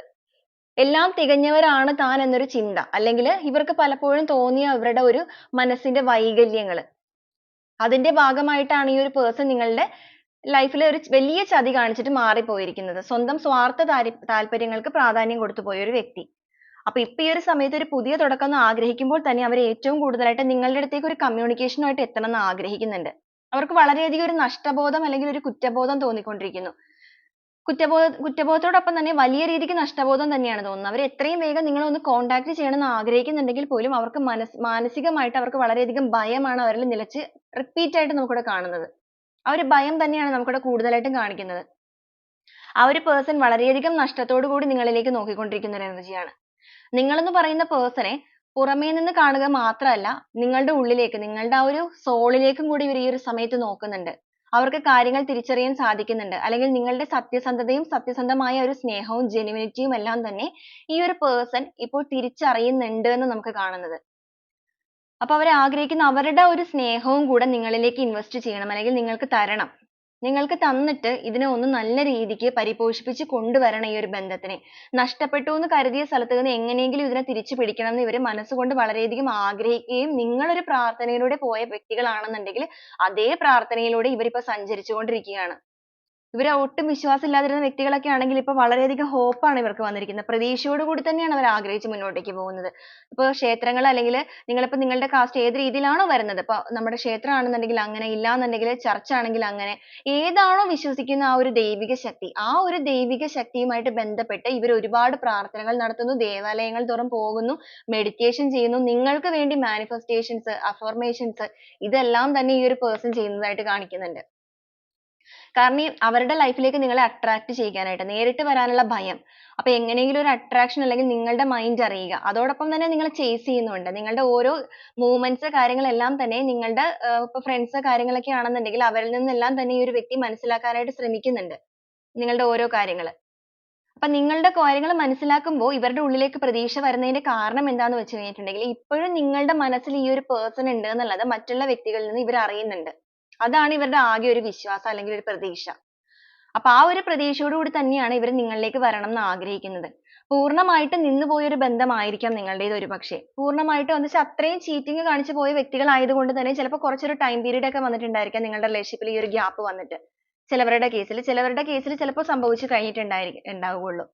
എല്ലാം തികഞ്ഞവരാണ് താൻ എന്നൊരു ചിന്ത അല്ലെങ്കിൽ ഇവർക്ക് പലപ്പോഴും തോന്നിയ അവരുടെ ഒരു മനസ്സിന്റെ വൈകല്യങ്ങൾ അതിന്റെ ഭാഗമായിട്ടാണ് ഈ ഒരു പേഴ്സൺ നിങ്ങളുടെ ലൈഫിൽ ഒരു വലിയ ചതി കാണിച്ചിട്ട് മാറിപ്പോയിരിക്കുന്നത്. സ്വന്തം സ്വാർത്ഥ താല്പര്യങ്ങൾക്ക് പ്രാധാന്യം കൊടുത്തു പോയ ഒരു വ്യക്തി. അപ്പൊ ഇപ്പൊ ഈ ഒരു സമയത്ത് ഒരു പുതിയ തുടക്കം എന്ന് ആഗ്രഹിക്കുമ്പോൾ തന്നെ അവർ ഏറ്റവും കൂടുതലായിട്ട് നിങ്ങളുടെ അടുത്തേക്ക് ഒരു ആയിട്ട് എത്തണം എന്ന് ആഗ്രഹിക്കുന്നുണ്ട്. അവർക്ക് വളരെയധികം ഒരു നഷ്ടബോധം അല്ലെങ്കിൽ ഒരു കുറ്റബോധം തോന്നിക്കൊണ്ടിരിക്കുന്നു. കുറ്റബോധ കുറ്റബോധത്തോടൊപ്പം തന്നെ വലിയ രീതിക്ക് നഷ്ടബോധം തന്നെയാണ് തോന്നുന്നത്. അവർ എത്രയും വേഗം നിങ്ങളെ ഒന്ന് contact ചെയ്യണം എന്ന് ആഗ്രഹിക്കുന്നുണ്ടെങ്കിൽ പോലും അവർക്ക് മനസ് മാനസികമായിട്ട് അവർക്ക് വളരെയധികം ഭയമാണ് അവരിൽ നിലച്ച് repeat ആയിട്ട് നമുക്കിവിടെ കാണുന്നത്. ആ ഒരു ഭയം തന്നെയാണ് നമുക്കിവിടെ കൂടുതലായിട്ടും കാണിക്കുന്നത്. ആ ഒരു person വളരെയധികം നഷ്ടത്തോടു കൂടി നിങ്ങളിലേക്ക് നോക്കിക്കൊണ്ടിരിക്കുന്ന ഒരു energy ആണ്. പറയുന്ന നെ പുറമേ നിന്ന് കാണുക മാത്രമല്ല നിങ്ങളുടെ ഉള്ളിലേക്ക് നിങ്ങളുടെ ആ ഒരു സോളിലേക്കും ലേക്കും കൂടി ഇവർ ഈ ഒരു സമയത്ത് നോക്കുന്നുണ്ട്. അവർക്ക് കാര്യങ്ങൾ തിരിച്ചറിയാൻ സാധിക്കുന്നുണ്ട്. അല്ലെങ്കിൽ നിങ്ങളുടെ സത്യസന്ധതയും സത്യസന്ധമായ ഒരു സ്നേഹവും ജെനുവിനിറ്റിയും എല്ലാം തന്നെ ഈ ഒരു person ഇപ്പോൾ തിരിച്ചറിയുന്നുണ്ട് എന്ന് നമുക്ക് കാണുന്നത്. അപ്പൊ അവർ ആഗ്രഹിക്കുന്ന അവരുടെ ഒരു സ്നേഹവും കൂടെ നിങ്ങളിലേക്ക് ഇൻവെസ്റ്റ് ചെയ്യണം അല്ലെങ്കിൽ നിങ്ങൾക്ക് തരണം. നിങ്ങൾക്ക് തന്നിട്ട് ഇതിനെ ഒന്ന് നല്ല രീതിക്ക് പരിപോഷിപ്പിച്ച് കൊണ്ടുവരണം ഈ ഒരു ബന്ധത്തിനെ. നഷ്ടപ്പെട്ടു എന്ന് കരുതിയ സ്ഥലത്ത് നിന്ന് എങ്ങനെയെങ്കിലും ഇതിനെ തിരിച്ചു പിടിക്കണം എന്ന് ഇവർ മനസ്സുകൊണ്ട് വളരെയധികം ആഗ്രഹിക്കുകയും നിങ്ങൾ ഒരു പ്രാർത്ഥനയിലൂടെ പോയ വ്യക്തികളാണെന്നുണ്ടെങ്കിൽ അതേ പ്രാർത്ഥനയിലൂടെ ഇവർ ഇപ്പോൾ സഞ്ചരിച്ചുകൊണ്ടിരിക്കുകയാണ്. ഇവർ ഒട്ടും വിശ്വാസമില്ലാതിരുന്ന വ്യക്തികളൊക്കെ ആണെങ്കിൽ ഇപ്പൊ വളരെയധികം ആണ് ഇവർക്ക് വന്നിരിക്കുന്നത്. പ്രതീക്ഷയോട് കൂടി തന്നെയാണ് അവർ ആഗ്രഹിച്ച് മുന്നോട്ടേക്ക് പോകുന്നത്. ഇപ്പൊ ക്ഷേത്രങ്ങൾ അല്ലെങ്കിൽ നിങ്ങളിപ്പോ നിങ്ങളുടെ കാസ്റ്റ് ഏത് രീതിയിലാണോ വരുന്നത്? ഇപ്പൊ നമ്മുടെ ക്ഷേത്രം ആണെന്നുണ്ടെങ്കിൽ അങ്ങനെ ഇല്ലാന്നുണ്ടെങ്കിൽ ചർച്ച് ആണെങ്കിൽ അങ്ങനെ ഏതാണോ വിശ്വസിക്കുന്ന ആ ഒരു ദൈവിക ശക്തി ആ ഒരു ദൈവിക ശക്തിയുമായിട്ട് ബന്ധപ്പെട്ട് ഇവർ ഒരുപാട് പ്രാർത്ഥനകൾ നടത്തുന്നു ദേവാലയങ്ങൾ തോറും പോകുന്നു മെഡിറ്റേഷൻ ചെയ്യുന്നു. നിങ്ങൾക്ക് വേണ്ടി മാനിഫെസ്റ്റേഷൻസ്, അഫർമേഷൻസ് ഇതെല്ലാം തന്നെ ഈ ഒരു പേഴ്സൺ ചെയ്യുന്നതായിട്ട് കാണിക്കുന്നുണ്ട്. കാരണം ഈ അവരുടെ ലൈഫിലേക്ക് ലേക്ക് നിങ്ങളെ attract ചെയ്യിക്കാനായിട്ട് നേരിട്ട് വരാനുള്ള ഭയം. അപ്പൊ എങ്ങനെയെങ്കിലും ഒരു attraction അല്ലെങ്കിൽ നിങ്ങളുടെ മൈൻഡ് അറിയുക. അതോടൊപ്പം തന്നെ നിങ്ങളെ ചേസ് ചെയ്യുന്നുണ്ട്. നിങ്ങളുടെ ഓരോ മൂവ്മെന്റ്സ് കാര്യങ്ങളെല്ലാം തന്നെ നിങ്ങളുടെ ഇപ്പൊ friends കാര്യങ്ങളൊക്കെ ആണെന്നുണ്ടെങ്കിൽ അവരിൽ നിന്നെല്ലാം തന്നെ ഈ ഒരു വ്യക്തി മനസ്സിലാക്കാനായിട്ട് ശ്രമിക്കുന്നുണ്ട്. നിങ്ങളുടെ ഓരോ കാര്യങ്ങൾ അപ്പൊ നിങ്ങളുടെ കാര്യങ്ങൾ മനസ്സിലാക്കുമ്പോൾ ഇവരുടെ ഉള്ളിലേക്ക് പ്രതീക്ഷ വരുന്നതിന്റെ കാരണം എന്താന്ന് വെച്ച് കഴിഞ്ഞിട്ടുണ്ടെങ്കിൽ ഇപ്പോഴും നിങ്ങളുടെ മനസ്സിൽ ഈ ഒരു പേഴ്സൺ ഉണ്ട് എന്നുള്ളത് മറ്റുള്ള വ്യക്തികളിൽ നിന്ന് ഇവർ അറിയുന്നുണ്ട്. അതാണ് ഇവരുടെ ആകെ ഒരു വിശ്വാസം അല്ലെങ്കിൽ ഒരു പ്രതീക്ഷ. അപ്പൊ ആ ഒരു പ്രതീക്ഷയോട് കൂടി തന്നെയാണ് ഇവർ നിങ്ങളിലേക്ക് വരണം എന്ന് ആഗ്രഹിക്കുന്നത്. പൂർണമായിട്ടും നിന്നുപോയ ഒരു ബന്ധമായിരിക്കാം നിങ്ങളുടേത് ഒരുപക്ഷേ. പൂർണമായിട്ടും എന്ന് വെച്ചാൽ അത്രയും cheating കാണിച്ചു പോയ വ്യക്തികളായതുകൊണ്ട് തന്നെ ചിലപ്പോൾ കുറച്ചൊരു time period ഒക്കെ വന്നിട്ടുണ്ടായിരിക്കാം നിങ്ങളുടെ relationship ഈ ഒരു gap വന്നിട്ട്. ചിലവരുടെ case ചിലവരുടെ case ൽ ചിലപ്പോൾ സംഭവിച്ചു കഴിഞ്ഞിട്ടുണ്ടായിരിക്കും ഉണ്ടാവുകയുള്ളൂ.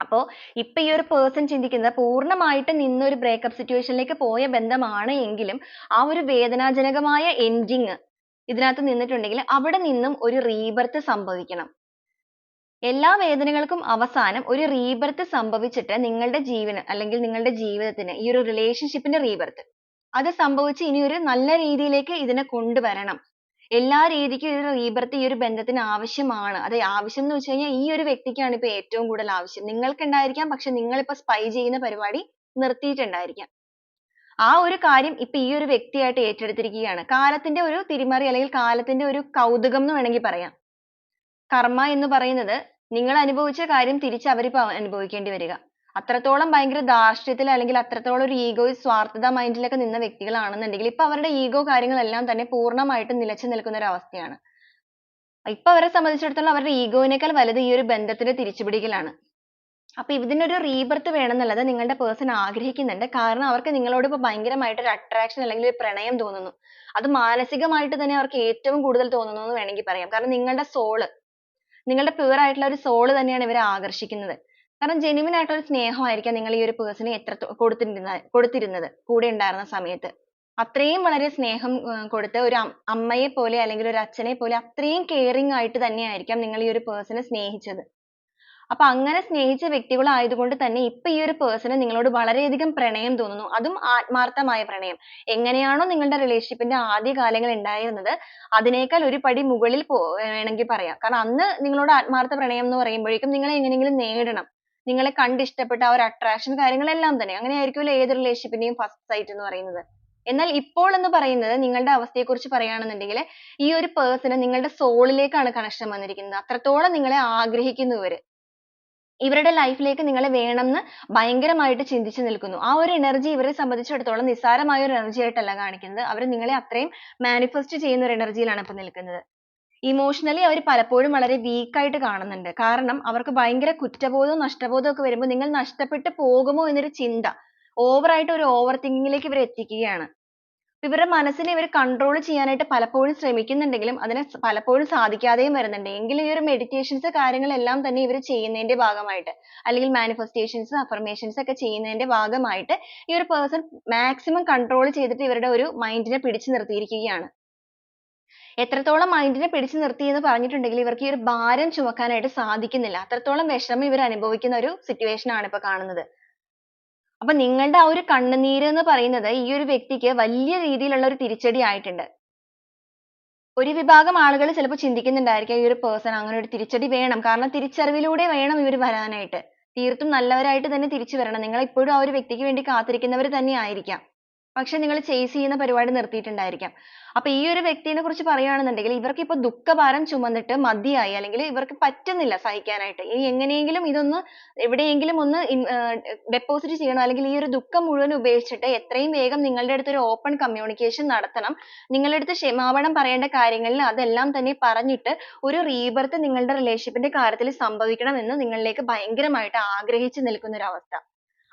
അപ്പോ ഇപ്പൊ ഈ ഒരു person ചിന്തിക്കുന്നത് പൂർണമായിട്ടും നിന്നൊരു breakup situation ലേക്ക് പോയ ബന്ധമാണ് എങ്കിലും ആ ഒരു വേദനാജനകമായ ending ഇതിനകത്ത് നിന്നിട്ടുണ്ടെങ്കിൽ അവിടെ നിന്നും ഒരു rebirth സംഭവിക്കണം. എല്ലാ വേദനകൾക്കും അവസാനം ഒരു rebirth സംഭവിച്ചിട്ട് നിങ്ങളുടെ ജീവന് അല്ലെങ്കിൽ നിങ്ങളുടെ ജീവിതത്തിന് ഈ ഒരു relationship റീബർത്ത് അത് സംഭവിച്ച് ഇനി ഒരു നല്ല രീതിയിലേക്ക് ഇതിനെ കൊണ്ടുവരണം. എല്ലാ രീതിക്കും ഒരു rebirth ഈ ഒരു ബന്ധത്തിന് ആവശ്യമാണ്. അത് ആവശ്യം എന്ന് വെച്ച് കഴിഞ്ഞാൽ ഈ ഒരു വ്യക്തിക്കാണ് ഇപ്പൊ ഏറ്റവും കൂടുതൽ ആവശ്യം. നിങ്ങൾക്ക് ഉണ്ടായിരിക്കാം പക്ഷെ നിങ്ങൾ സ്പൈ spy ചെയ്യുന്ന പരിപാടി നിർത്തിയിട്ടുണ്ടായിരിക്കാം. ആ ഒരു കാര്യം ഇപ്പൊ ഈ ഒരു വ്യക്തിയായിട്ട് ഏറ്റെടുത്തിരിക്കുകയാണ്. കാലത്തിന്റെ ഒരു തിരിമറി അല്ലെങ്കിൽ കാലത്തിന്റെ ഒരു കൗതുകം എന്ന് വേണമെങ്കിൽ പറയാം. കർമ്മ എന്ന് പറയുന്നത് നിങ്ങൾ അനുഭവിച്ച കാര്യം തിരിച്ച് അവരിപ്പോ അനുഭവിക്കേണ്ടി വരിക. അത്രത്തോളം ഭയങ്കര ധാർഷ്ട്യത്തിൽ അല്ലെങ്കിൽ അത്രത്തോളം ഒരു ഈഗോ സ്വാർത്ഥത മൈൻഡിലൊക്കെ നിന്ന വ്യക്തികളാണെന്നുണ്ടെങ്കിൽ ഇപ്പൊ അവരുടെ ഈഗോ കാര്യങ്ങളെല്ലാം തന്നെ പൂർണമായിട്ടും നിലച്ചു നിൽക്കുന്ന ഒരു അവസ്ഥയാണ്. ഇപ്പൊ അവരെ സംബന്ധിച്ചിടത്തോളം അവരുടെ ഈഗോയിനേക്കാൾ നേക്കാൾ വലുത് ഈ ഒരു ബന്ധത്തിന്റെ തിരിച്ചുപിടിക്കലാണ്. അപ്പൊ ഇതിനൊരു വേണം വേണമെന്നുള്ളത് നിങ്ങളുടെ പേഴ്സൺ ആഗ്രഹിക്കുന്നുണ്ട്. കാരണം അവർക്ക് നിങ്ങളോട് ഇപ്പൊ ഭയങ്കരമായിട്ട് ഒരു അട്രാക്ഷൻ അല്ലെങ്കിൽ ഒരു പ്രണയം തോന്നുന്നു. അത് മാനസികമായിട്ട് തന്നെ അവർക്ക് ഏറ്റവും കൂടുതൽ തോന്നുന്നു എന്ന് വേണമെങ്കിൽ പറയാം. കാരണം നിങ്ങളുടെ സോൾ നിങ്ങളുടെ പ്യുവർ ആയിട്ടുള്ള ഒരു സോൾ തന്നെയാണ് ഇവരെ ആകർഷിക്കുന്നത്. കാരണം ജെനുവിൻ ആയിട്ടുള്ള ഒരു സ്നേഹമായിരിക്കാം നിങ്ങൾ ഈ ഒരു പേഴ്സണെ എത്ര കൊടുത്തിരുന്ന കൊടുത്തിരുന്നത് കൂടെ ഉണ്ടായിരുന്ന സമയത്ത്. അത്രയും വളരെ സ്നേഹം കൊടുത്ത് ഒരു അമ്മയെ പോലെ അല്ലെങ്കിൽ ഒരു അച്ഛനെ പോലെ അത്രയും കെയറിങ് ആയിട്ട് തന്നെയായിരിക്കാം നിങ്ങൾ ഈ ഒരു പേഴ്സണെ സ്നേഹിച്ചത്. അപ്പൊ അങ്ങനെ സ്നേഹിച്ച വ്യക്തികളായതുകൊണ്ട് തന്നെ ഇപ്പൊ ഈ ഒരു person നിങ്ങളോട് വളരെയധികം പ്രണയം തോന്നുന്നു. അതും ആത്മാർത്ഥമായ പ്രണയം. എങ്ങനെയാണോ നിങ്ങളുടെ relationship ന്റെ ആദ്യ കാലങ്ങൾ ഉണ്ടായിരുന്നത്. അതിനേക്കാൾ ഒരു പടി മുകളിൽ പോ വേണമെങ്കിൽ പറയാം. കാരണം അന്ന് നിങ്ങളോട് ആത്മാർത്ഥ പ്രണയം എന്ന് പറയുമ്പോഴേക്കും നിങ്ങളെ എങ്ങനെയെങ്കിലും നേടണം. നിങ്ങളെ കണ്ട് ഇഷ്ടപ്പെട്ട ആ ഒരു attraction കാര്യങ്ങളെല്ലാം തന്നെ. അങ്ങനെ ആയിരിക്കുമല്ലോ ഏത് relationship ന്റെയും first sight എന്ന് പറയുന്നത്. എന്നാൽ ഇപ്പോൾ എന്ന് പറയുന്നത് നിങ്ങളുടെ അവസ്ഥയെ കുറിച്ച് പറയുകയാണെന്നുണ്ടെങ്കിൽ ഈ ഒരു person നിങ്ങളുടെ soul ലേക്കാണ് connection വന്നിരിക്കുന്നത്. അത്രത്തോളം നിങ്ങളെ ആഗ്രഹിക്കുന്നു ഇവർ ഇവരുടെ ലൈഫിലേക്ക് ലേക്ക് നിങ്ങളെ വേണമെന്ന് ഭയങ്കരമായിട്ട് ചിന്തിച്ചു നിൽക്കുന്നു. ആ ഒരു എനർജി ഇവരെ സംബന്ധിച്ചിടത്തോളം നിസ്സാരമായ ഒരു എനർജി ആയിട്ടല്ല കാണിക്കുന്നത്. അവർ നിങ്ങളെ അത്രയും മാനിഫെസ്റ്റ് ചെയ്യുന്ന ഒരു energy യിലാണ് ഇപ്പൊ നിൽക്കുന്നത്. ഇമോഷണലി അവർ പലപ്പോഴും വളരെ weak ആയിട്ട് കാണുന്നുണ്ട്. കാരണം അവർക്ക് ഭയങ്കര കുറ്റബോധവും നഷ്ടബോധവും ഒക്കെ വരുമ്പോൾ നിങ്ങൾ നഷ്ടപ്പെട്ടു പോകുമോ എന്നൊരു ചിന്ത. Over ആയിട്ട് ഒരു ഓവർ തിങ്കിങ്ങിലേക്ക് ലേക്ക് ഇവരെ എത്തിക്കുകയാണ്. ഇവരുടെ മനസ്സിനെ ഇവർ control ചെയ്യാനായിട്ട് പലപ്പോഴും ശ്രമിക്കുന്നുണ്ടെങ്കിലും അതിന് പലപ്പോഴും സാധിക്കാതെയും വരുന്നുണ്ട്. എങ്കിലും ഈ ഒരു മെഡിറ്റേഷൻസ് കാര്യങ്ങളെല്ലാം തന്നെ ഇവർ ചെയ്യുന്നതിന്റെ ഭാഗമായിട്ട് അല്ലെങ്കിൽ മാനിഫെസ്റ്റേഷൻസ് അഫർമേഷൻസ് ഒക്കെ ചെയ്യുന്നതിന്റെ ഭാഗമായിട്ട് ഈ ഒരു പേഴ്സൺ മാക്സിമം control ചെയ്തിട്ട് ഇവരുടെ ഒരു മൈൻഡിനെ പിടിച്ചു നിർത്തിയിരിക്കുകയാണ്. എത്രത്തോളം മൈൻഡിനെ പിടിച്ചു നിർത്തി എന്ന് പറഞ്ഞിട്ടുണ്ടെങ്കിൽ ഇവർക്ക് ഈ ഒരു ഭാരം ചുമക്കാനായിട്ട് സാധിക്കുന്നില്ല. അത്രത്തോളം വിഷമം ഇവർ അനുഭവിക്കുന്ന ഒരു സിറ്റുവേഷൻ ആണ് ഇപ്പൊ കാണുന്നത്. അപ്പൊ നിങ്ങളുടെ ആ ഒരു കണ്ണുനീര് എന്ന് പറയുന്നത് ഈ ഒരു വ്യക്തിക്ക് വലിയ രീതിയിലുള്ള ഒരു തിരിച്ചടി ആയിട്ടുണ്ട്. ഒരു വിഭാഗം ആളുകൾ ചിലപ്പോൾ ചിന്തിക്കുന്നുണ്ടായിരിക്കാം ഈ ഒരു person അങ്ങനെ ഒരു തിരിച്ചടി വേണം. കാരണം തിരിച്ചറിവിലൂടെ വേണം ഇവർ വരാനായിട്ട്. തീർത്തും നല്ലവരായിട്ട് തന്നെ തിരിച്ചു വരണം. നിങ്ങൾ ഇപ്പോഴും ആ ഒരു വ്യക്തിക്ക് വേണ്ടി കാത്തിരിക്കുന്നവർ തന്നെ ആയിരിക്കാം. പക്ഷെ നിങ്ങൾ ചേസ് ചെയ്യുന്ന പരിപാടി നിർത്തിയിട്ടുണ്ടായിരിക്കാം. അപ്പൊ ഈ ഒരു വ്യക്തിനെ കുറിച്ച് പറയുകയാണെന്നുണ്ടെങ്കിൽ ഇവർക്ക് ഇപ്പൊ ദുഃഖഭാരം ചുമന്നിട്ട് മതിയായി അല്ലെങ്കിൽ ഇവർക്ക് പറ്റുന്നില്ല സഹിക്കാനായിട്ട്. ഇനി എങ്ങനെയെങ്കിലും ഇതൊന്ന് എവിടെയെങ്കിലും ഒന്ന് deposit ചെയ്യണം? അല്ലെങ്കിൽ ഈ ഒരു ദുഃഖം മുഴുവൻ ഉപേക്ഷിച്ചിട്ട് എത്രയും വേഗം നിങ്ങളുടെ അടുത്ത് ഒരു communication നടത്തണം. നിങ്ങളുടെ അടുത്ത് ക്ഷമാപണം പറയേണ്ട കാര്യങ്ങളിൽ അതെല്ലാം തന്നെ പറഞ്ഞിട്ട് ഒരു rebirth നിങ്ങളുടെ റിലേഷൻഷിപ്പിന്റെ ന്റെ കാര്യത്തിൽ സംഭവിക്കണം എന്ന് നിങ്ങളിലേക്ക് ഭയങ്കരമായിട്ട് ആഗ്രഹിച്ചു നിൽക്കുന്ന ഒരു അവസ്ഥ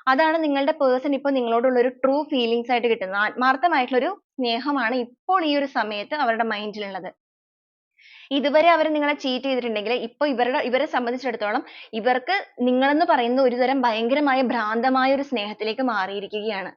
അതാണ് നിങ്ങളുടെ person ഇപ്പോൾ നിങ്ങളോടുള്ള ഒരു true feelings ആയിട്ട് കിട്ടുന്നത് ആത്മാർത്ഥമായിട്ടുള്ള ഒരു സ്നേഹമാണ് ഇപ്പോൾ ഈ ഒരു സമയത്ത് അവരുടെ mind ൽ ഉള്ളത് ഇതുവരെ അവർ നിങ്ങളെ cheat ചെയ്തിട്ടുണ്ടെങ്കിൽ ഇപ്പോൾ ഇവരുടെ ഇവരെ സംബന്ധിച്ചിടത്തോളം ഇവർക്ക് നിങ്ങളെന്ന് പറയുന്നത് ഒരുതരം ഭയങ്കരമായ ഭ്രാന്തമായ ഒരു സ്നേഹത്തിലേക്ക് മാറിയിരിക്കുകയാണ്.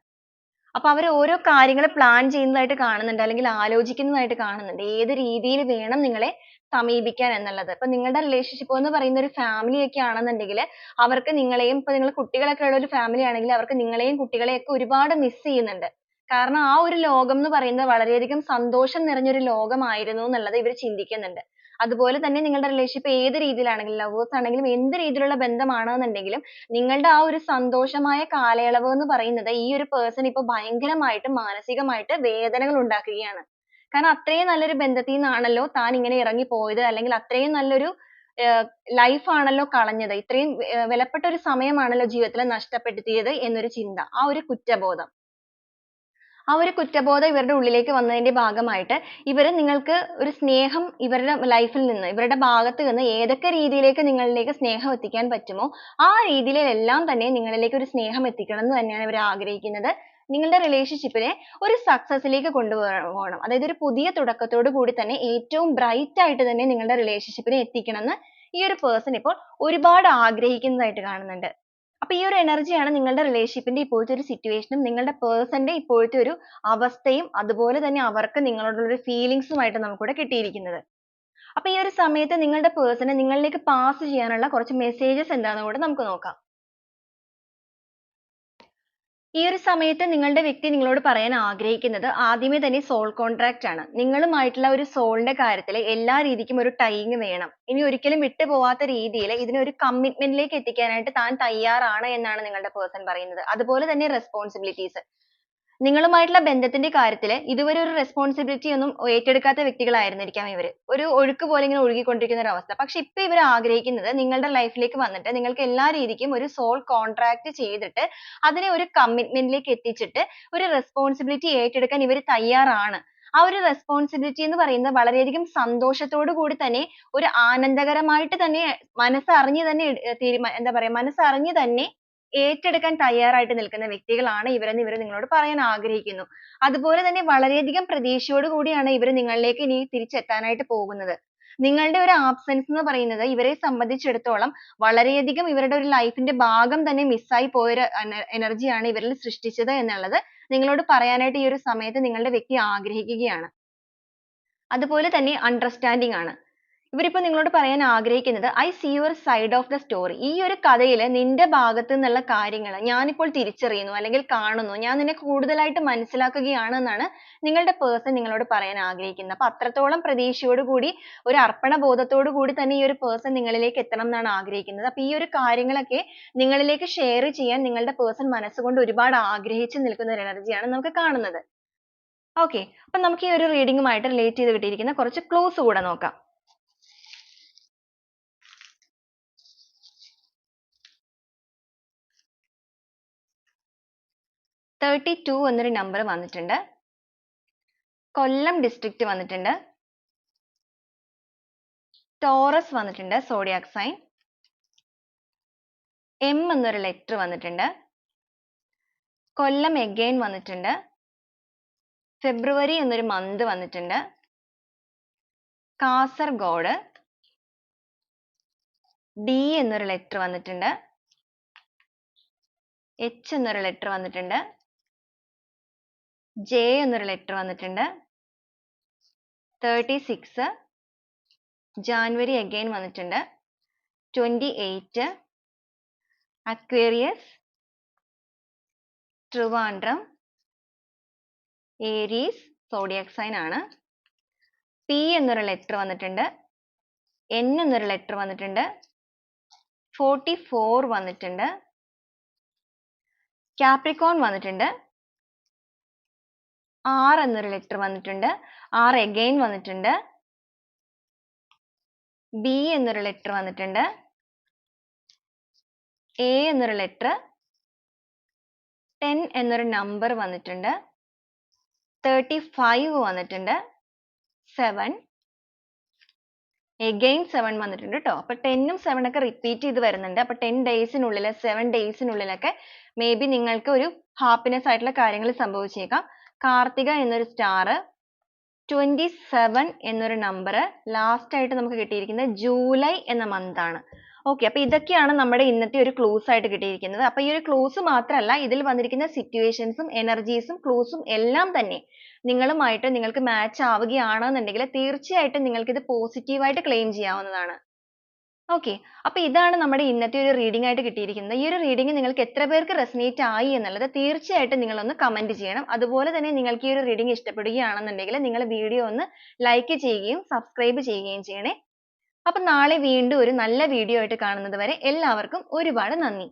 അപ്പോൾ അവർ ഓരോ കാര്യങ്ങൾ plan ചെയ്യുന്നതായിട്ട് കാണുന്നുണ്ട് അല്ലെങ്കിൽ ആലോചിക്കുന്നതായിട്ട് കാണുന്നുണ്ട്. ഏത് രീതിയിൽ വേണം നിങ്ങളെ സമീപിക്കാൻ എന്നുള്ളത്. ഇപ്പൊ നിങ്ങളുടെ relationship എന്ന് പറയുന്ന ഒരു family ഒക്കെ ആണെന്നുണ്ടെങ്കിൽ അവർക്ക് നിങ്ങളെയും ഇപ്പൊ നിങ്ങൾ കുട്ടികളൊക്കെ ഉള്ള ഒരു family ആണെങ്കിൽ അവർക്ക് നിങ്ങളെയും കുട്ടികളെയും ഒക്കെ ഒരുപാട് miss ചെയ്യുന്നുണ്ട്. കാരണം ആ ഒരു ലോകം എന്ന് പറയുന്നത് വളരെ അധികം സന്തോഷം നിറഞ്ഞ ഒരു ലോകമായിരുന്നു എന്നുള്ളത് ഇവർ ചിന്തിക്കുന്നുണ്ട്. അതുപോലെ തന്നെ നിങ്ങളുടെ relationship ഏത് രീതിയിലാണെങ്കിലും lovers ആണെങ്കിലും എന്ത് രീതിയിലുള്ള ബന്ധമാണെന്നുണ്ടെങ്കിലും നിങ്ങളുടെ ആ ഒരു സന്തോഷമായ കാലയളവ് എന്ന് പറയുന്നത് ഈ ഒരു person ഇപ്പൊ ഭയങ്കരമായിട്ട് മാനസികമായിട്ട് വേദനകൾ ഉണ്ടാക്കുകയാണ്. കാരണം അത്രയും നല്ലൊരു ബന്ധത്തിൽ നിന്നാണല്ലോ താൻ ഇങ്ങനെ ഇറങ്ങി പോയത് അല്ലെങ്കിൽ അത്രയും നല്ലൊരു ലൈഫ് ആണല്ലോ കളഞ്ഞത്. ഇത്രയും വിലപ്പെട്ട ഒരു സമയമാണല്ലോ ജീവിതത്തിൽ നഷ്ടപ്പെടുത്തിയത് എന്നൊരു ചിന്ത. ആ ഒരു കുറ്റബോധം. ആ ഒരു കുറ്റബോധം ഇവരുടെ ഉള്ളിലേക്ക് വന്നതിന്റെ ഭാഗമായിട്ട് ഇവർ നിങ്ങൾക്ക് ഒരു സ്നേഹം ഇവരുടെ ലൈഫിൽ നിന്ന് ഇവരുടെ ഭാഗത്ത് നിന്ന് ഏതൊക്കെ രീതിയിലേക്ക് നിങ്ങളിലേക്ക് സ്നേഹം എത്തിക്കാൻ പറ്റുമോ ആ രീതിയിലെല്ലാം തന്നെ നിങ്ങളിലേക്ക് ഒരു സ്നേഹം എത്തിക്കണം എന്ന് തന്നെയാണ് ഇവർ ആഗ്രഹിക്കുന്നത്. നിങ്ങളുടെ relationship നെ ഒരു success ലേക്ക് കൊണ്ടുപോകണം. അതായത് ഒരു പുതിയ തുടക്കത്തോട് കൂടി തന്നെ ഏറ്റവും bright ആയിട്ട് തന്നെ നിങ്ങളുടെ relationship നെ എത്തിക്കണം എന്ന് ഈ ഒരു person ഇപ്പോൾ ഒരുപാട് ആഗ്രഹിക്കുന്നതായിട്ട് കാണുന്നുണ്ട്. അപ്പൊ ഈ ഒരു energy ആണ് നിങ്ങളുടെ relationship ന്റെ ഇപ്പോഴത്തെ ഒരു situation നിങ്ങളുടെ person ന്റെ ഇപ്പോഴത്തെ ഒരു അവസ്ഥയും അതുപോലെ തന്നെ അവർക്ക് നിങ്ങളോടുള്ള ഒരു feelings ഉം ആയിട്ട് നമുക്ക് ഇവിടെ കിട്ടിയിരിക്കുന്നത്. അപ്പൊ ഈ ഒരു സമയത്ത് നിങ്ങളുടെ person നിങ്ങളിലേക്ക് pass ചെയ്യാനുള്ള കുറച്ച് messages എന്താണെന്ന് കൂടെ നമുക്ക് നോക്കാം. ഈ ഒരു സമയത്ത് നിങ്ങളുടെ വ്യക്തി നിങ്ങളോട് പറയാൻ ആഗ്രഹിക്കുന്നത് ആദ്യമേ തന്നെ സോൾ കോൺട്രാക്റ്റ് ആണ്. നിങ്ങളുമായിട്ടുള്ള ഒരു സോളിന്റെ കാര്യത്തിൽ എല്ലാ രീതിക്കും ഒരു ടൈങ് വേണം. ഇനി ഒരിക്കലും വിട്ടുപോവാത്ത രീതിയിൽ ഇതിനൊരു കമ്മിറ്റ്മെന്റിലേക്ക് എത്തിക്കാനായിട്ട് താൻ തയ്യാറാണ് എന്നാണ് നിങ്ങളുടെ പേഴ്സൺ പറയുന്നത്. അതുപോലെ തന്നെ responsibilities. നിങ്ങളുമായിട്ടുള്ള ബന്ധത്തിന്റെ കാര്യത്തിൽ ഇതുവരെ ഒരു responsibility ഒന്നും ഏറ്റെടുക്കാത്ത വ്യക്തികളായിരുന്നിരിക്കാം ഇവർ. ഒരു ഒഴുക്ക് പോലെ ഇങ്ങനെ ഒഴുകിക്കൊണ്ടിരിക്കുന്ന ഒരു അവസ്ഥ. പക്ഷെ ഇപ്പൊ ഇവർ ആഗ്രഹിക്കുന്നത് നിങ്ങളുടെ life ലേക്ക് വന്നിട്ട് നിങ്ങൾക്ക് എല്ലാ രീതിക്കും ഒരു soul contract ചെയ്തിട്ട് അതിനെ ഒരു commitment ലേക്ക് എത്തിച്ചിട്ട് ഒരു responsibility ഏറ്റെടുക്കാൻ ഇവർ തയ്യാറാണ്. ആ ഒരു responsibility എന്ന് പറയുന്നത് വളരെയധികം സന്തോഷത്തോടു കൂടി തന്നെ ഒരു ആനന്ദകരമായിട്ട് തന്നെ മനസ്സറിഞ്ഞ് തന്നെ എന്താ പറയാ മനസ്സറിഞ്ഞ് തന്നെ ഏറ്റെടുക്കാൻ തയ്യാറായിട്ട് നിൽക്കുന്ന വ്യക്തികളാണ് ഇവരെന്ന് ഇവർ നിങ്ങളോട് പറയാൻ ആഗ്രഹിക്കുന്നു. അതുപോലെ തന്നെ വളരെയധികം പ്രതീക്ഷയോട് കൂടിയാണ് ഇവർ നിങ്ങളിലേക്ക് ഇനി തിരിച്ചെത്താനായിട്ട് പോകുന്നത്. നിങ്ങളുടെ ഒരു absence എന്ന് പറയുന്നത് ഇവരെ സംബന്ധിച്ചിടത്തോളം വളരെയധികം ഇവരുടെ ഒരു life ന്റെ ഭാഗം തന്നെ miss ആയി പോയ ഒരു energy ആണ് ഇവരിൽ സൃഷ്ടിച്ചത് എന്നുള്ളത് നിങ്ങളോട് പറയാനായിട്ട് ഈ ഒരു സമയത്ത് നിങ്ങളുടെ വ്യക്തി ആഗ്രഹിക്കുകയാണ്. അതുപോലെ തന്നെ understanding ആണ്. ഇവരിപ്പോൾ നിങ്ങളോട് പറയാൻ ആഗ്രഹിക്കുന്നത് I see your side of the story ഈ ഒരു കഥയിൽ നിന്റെ ഭാഗത്ത് നിന്നുള്ള കാര്യങ്ങൾ ഞാനിപ്പോൾ തിരിച്ചറിയുന്നു അല്ലെങ്കിൽ കാണുന്നു. ഞാൻ നിന്നെ കൂടുതലായിട്ട് മനസ്സിലാക്കുകയാണ് എന്നാണ് നിങ്ങളുടെ പേഴ്സൺ നിങ്ങളോട് പറയാൻ ആഗ്രഹിക്കുന്നത്. അപ്പോൾ അത്രത്തോളം പ്രതീക്ഷയോടുകൂടി ഒരു അർപ്പണ ബോധത്തോടു കൂടി തന്നെ ഈ ഒരു പേഴ്സൺ നിങ്ങളിലേക്ക് എത്തണം എന്നാണ് ആഗ്രഹിക്കുന്നത്. അപ്പോൾ ഈ ഒരു കാര്യങ്ങളൊക്കെ നിങ്ങളിലേക്ക് ഷെയർ ചെയ്യാൻ നിങ്ങളുടെ പേഴ്സൺ മനസ്സുകൊണ്ട് ഒരുപാട് ആഗ്രഹിച്ചു നിൽക്കുന്ന ഒരു എനർജിയാണ് നമുക്ക് കാണുന്നത്. ഓക്കെ അപ്പൊ നമുക്ക് ഈ ഒരു റീഡിങ്ങുമായിട്ട് റിലേറ്റ് ചെയ്ത് കിട്ടിയിരിക്കുന്ന കുറച്ച് ക്ലോസ് കൂടെ നോക്കാം. Thirty ടു എന്നൊരു നമ്പർ വന്നിട്ടുണ്ട്. കൊല്ലം ഡിസ്ട്രിക്ട് വന്നിട്ടുണ്ട്. ടോറസ് വന്നിട്ടുണ്ട് സോഡിയാക് സൈൻ എം എന്നൊരു ലെറ്റർ വന്നിട്ടുണ്ട്. കൊല്ലം എഗൈൻ വന്നിട്ടുണ്ട്. ഫെബ്രുവരി എന്നൊരു മന്ത് വന്നിട്ടുണ്ട്. കാസർഗോഡ് ഡി എന്നൊരു ലെറ്റർ വന്നിട്ടുണ്ട്. എച്ച് എന്നൊരു ലെറ്റർ വന്നിട്ടുണ്ട്. J എന്നൊരു ലെറ്റർ വന്നിട്ടുണ്ട്. തേർട്ടി സിക്സ് ജാനുവരി അഗെയിൻ വന്നിട്ടുണ്ട്. Twenty eight Aquarius Trivandrum Aries zodiac sign ആണ്. പി എന്നൊരു ലെറ്റർ വന്നിട്ടുണ്ട്. എൻ എന്നൊരു ലെറ്റർ വന്നിട്ടുണ്ട്. ഫോർട്ടി ഫോർ വന്നിട്ടുണ്ട്. കാപ്രിക്കോൺ വന്നിട്ടുണ്ട്. R എന്നൊരു ലെറ്റർ വന്നിട്ടുണ്ട്. ആർ എഗെയിൻ വന്നിട്ടുണ്ട്. ബി എന്നൊരു ലെറ്റർ വന്നിട്ടുണ്ട്. എ എന്നൊരു ലെറ്റർ ടെൻ എന്നൊരു നമ്പർ വന്നിട്ടുണ്ട്. തേർട്ടി ഫൈവ് വന്നിട്ടുണ്ട്. സെവൻ എഗെയിൻ സെവൻ വന്നിട്ടുണ്ട് കേട്ടോ അപ്പൊ ടെന്നും സെവൻ ഒക്കെ റിപ്പീറ്റ് ചെയ്ത് വരുന്നുണ്ട്. അപ്പൊ ടെൻ ഡേയ്സിനുള്ളിൽ സെവൻ ഡേയ്സിനുള്ളിലൊക്കെ മേ ബി നിങ്ങൾക്ക് ഒരു ഹാപ്പിനെസ് ആയിട്ടുള്ള കാര്യങ്ങൾ സംഭവിച്ചേക്കാം. കാർത്തിക എന്നൊരു സ്റ്റാർ ട്വന്റി സെവൻ എന്നൊരു നമ്പർ ലാസ്റ്റ് ആയിട്ട് നമുക്ക് കിട്ടിയിരിക്കുന്നത് ജൂലൈ എന്ന മന്ത് ആണ്. ഓക്കെ അപ്പൊ ഇതൊക്കെയാണ് നമ്മുടെ ഇന്നത്തെ ഒരു ക്ലൂസ് ആയിട്ട് കിട്ടിയിരിക്കുന്നത്. അപ്പൊ ഈ ഒരു ക്ലൂസ് മാത്രമല്ല ഇതിൽ വന്നിരിക്കുന്ന സിറ്റുവേഷൻസും എനർജീസും ക്ലൂസും എല്ലാം തന്നെ നിങ്ങളുമായിട്ട് നിങ്ങൾക്ക് മാച്ച് ആവുകയാണെന്നുണ്ടെങ്കിൽ തീർച്ചയായിട്ടും നിങ്ങൾക്ക് ഇത് പോസിറ്റീവായിട്ട് ക്ലെയിം ചെയ്യാവുന്നതാണ്. ഓക്കെ അപ്പൊ ഇതാണ് നമ്മുടെ ഇന്നത്തെ ഒരു റീഡിംഗ് ആയിട്ട് കിട്ടിയിരിക്കുന്നത്. ഈ ഒരു റീഡിംഗ് നിങ്ങൾക്ക് എത്ര പേർക്ക് റെസനേറ്റ് ആയി എന്നുള്ളത് തീർച്ചയായിട്ടും നിങ്ങൾ ഒന്ന് കമന്റ് ചെയ്യണം. അതുപോലെ തന്നെ നിങ്ങൾക്ക് ഈ ഒരു റീഡിംഗ് ഇഷ്ടപ്പെടുകയാണെന്നുണ്ടെങ്കിൽ നിങ്ങൾ വീഡിയോ ഒന്ന് ലൈക്ക് ചെയ്യുകയും സബ്സ്ക്രൈബ് ചെയ്യുകയും ചെയ്യണേ. അപ്പോൾ നാളെ വീണ്ടും ഒരു നല്ല വീഡിയോ ആയിട്ട് കാണുന്നത് വരെ എല്ലാവർക്കും ഒരുപാട് നന്ദി.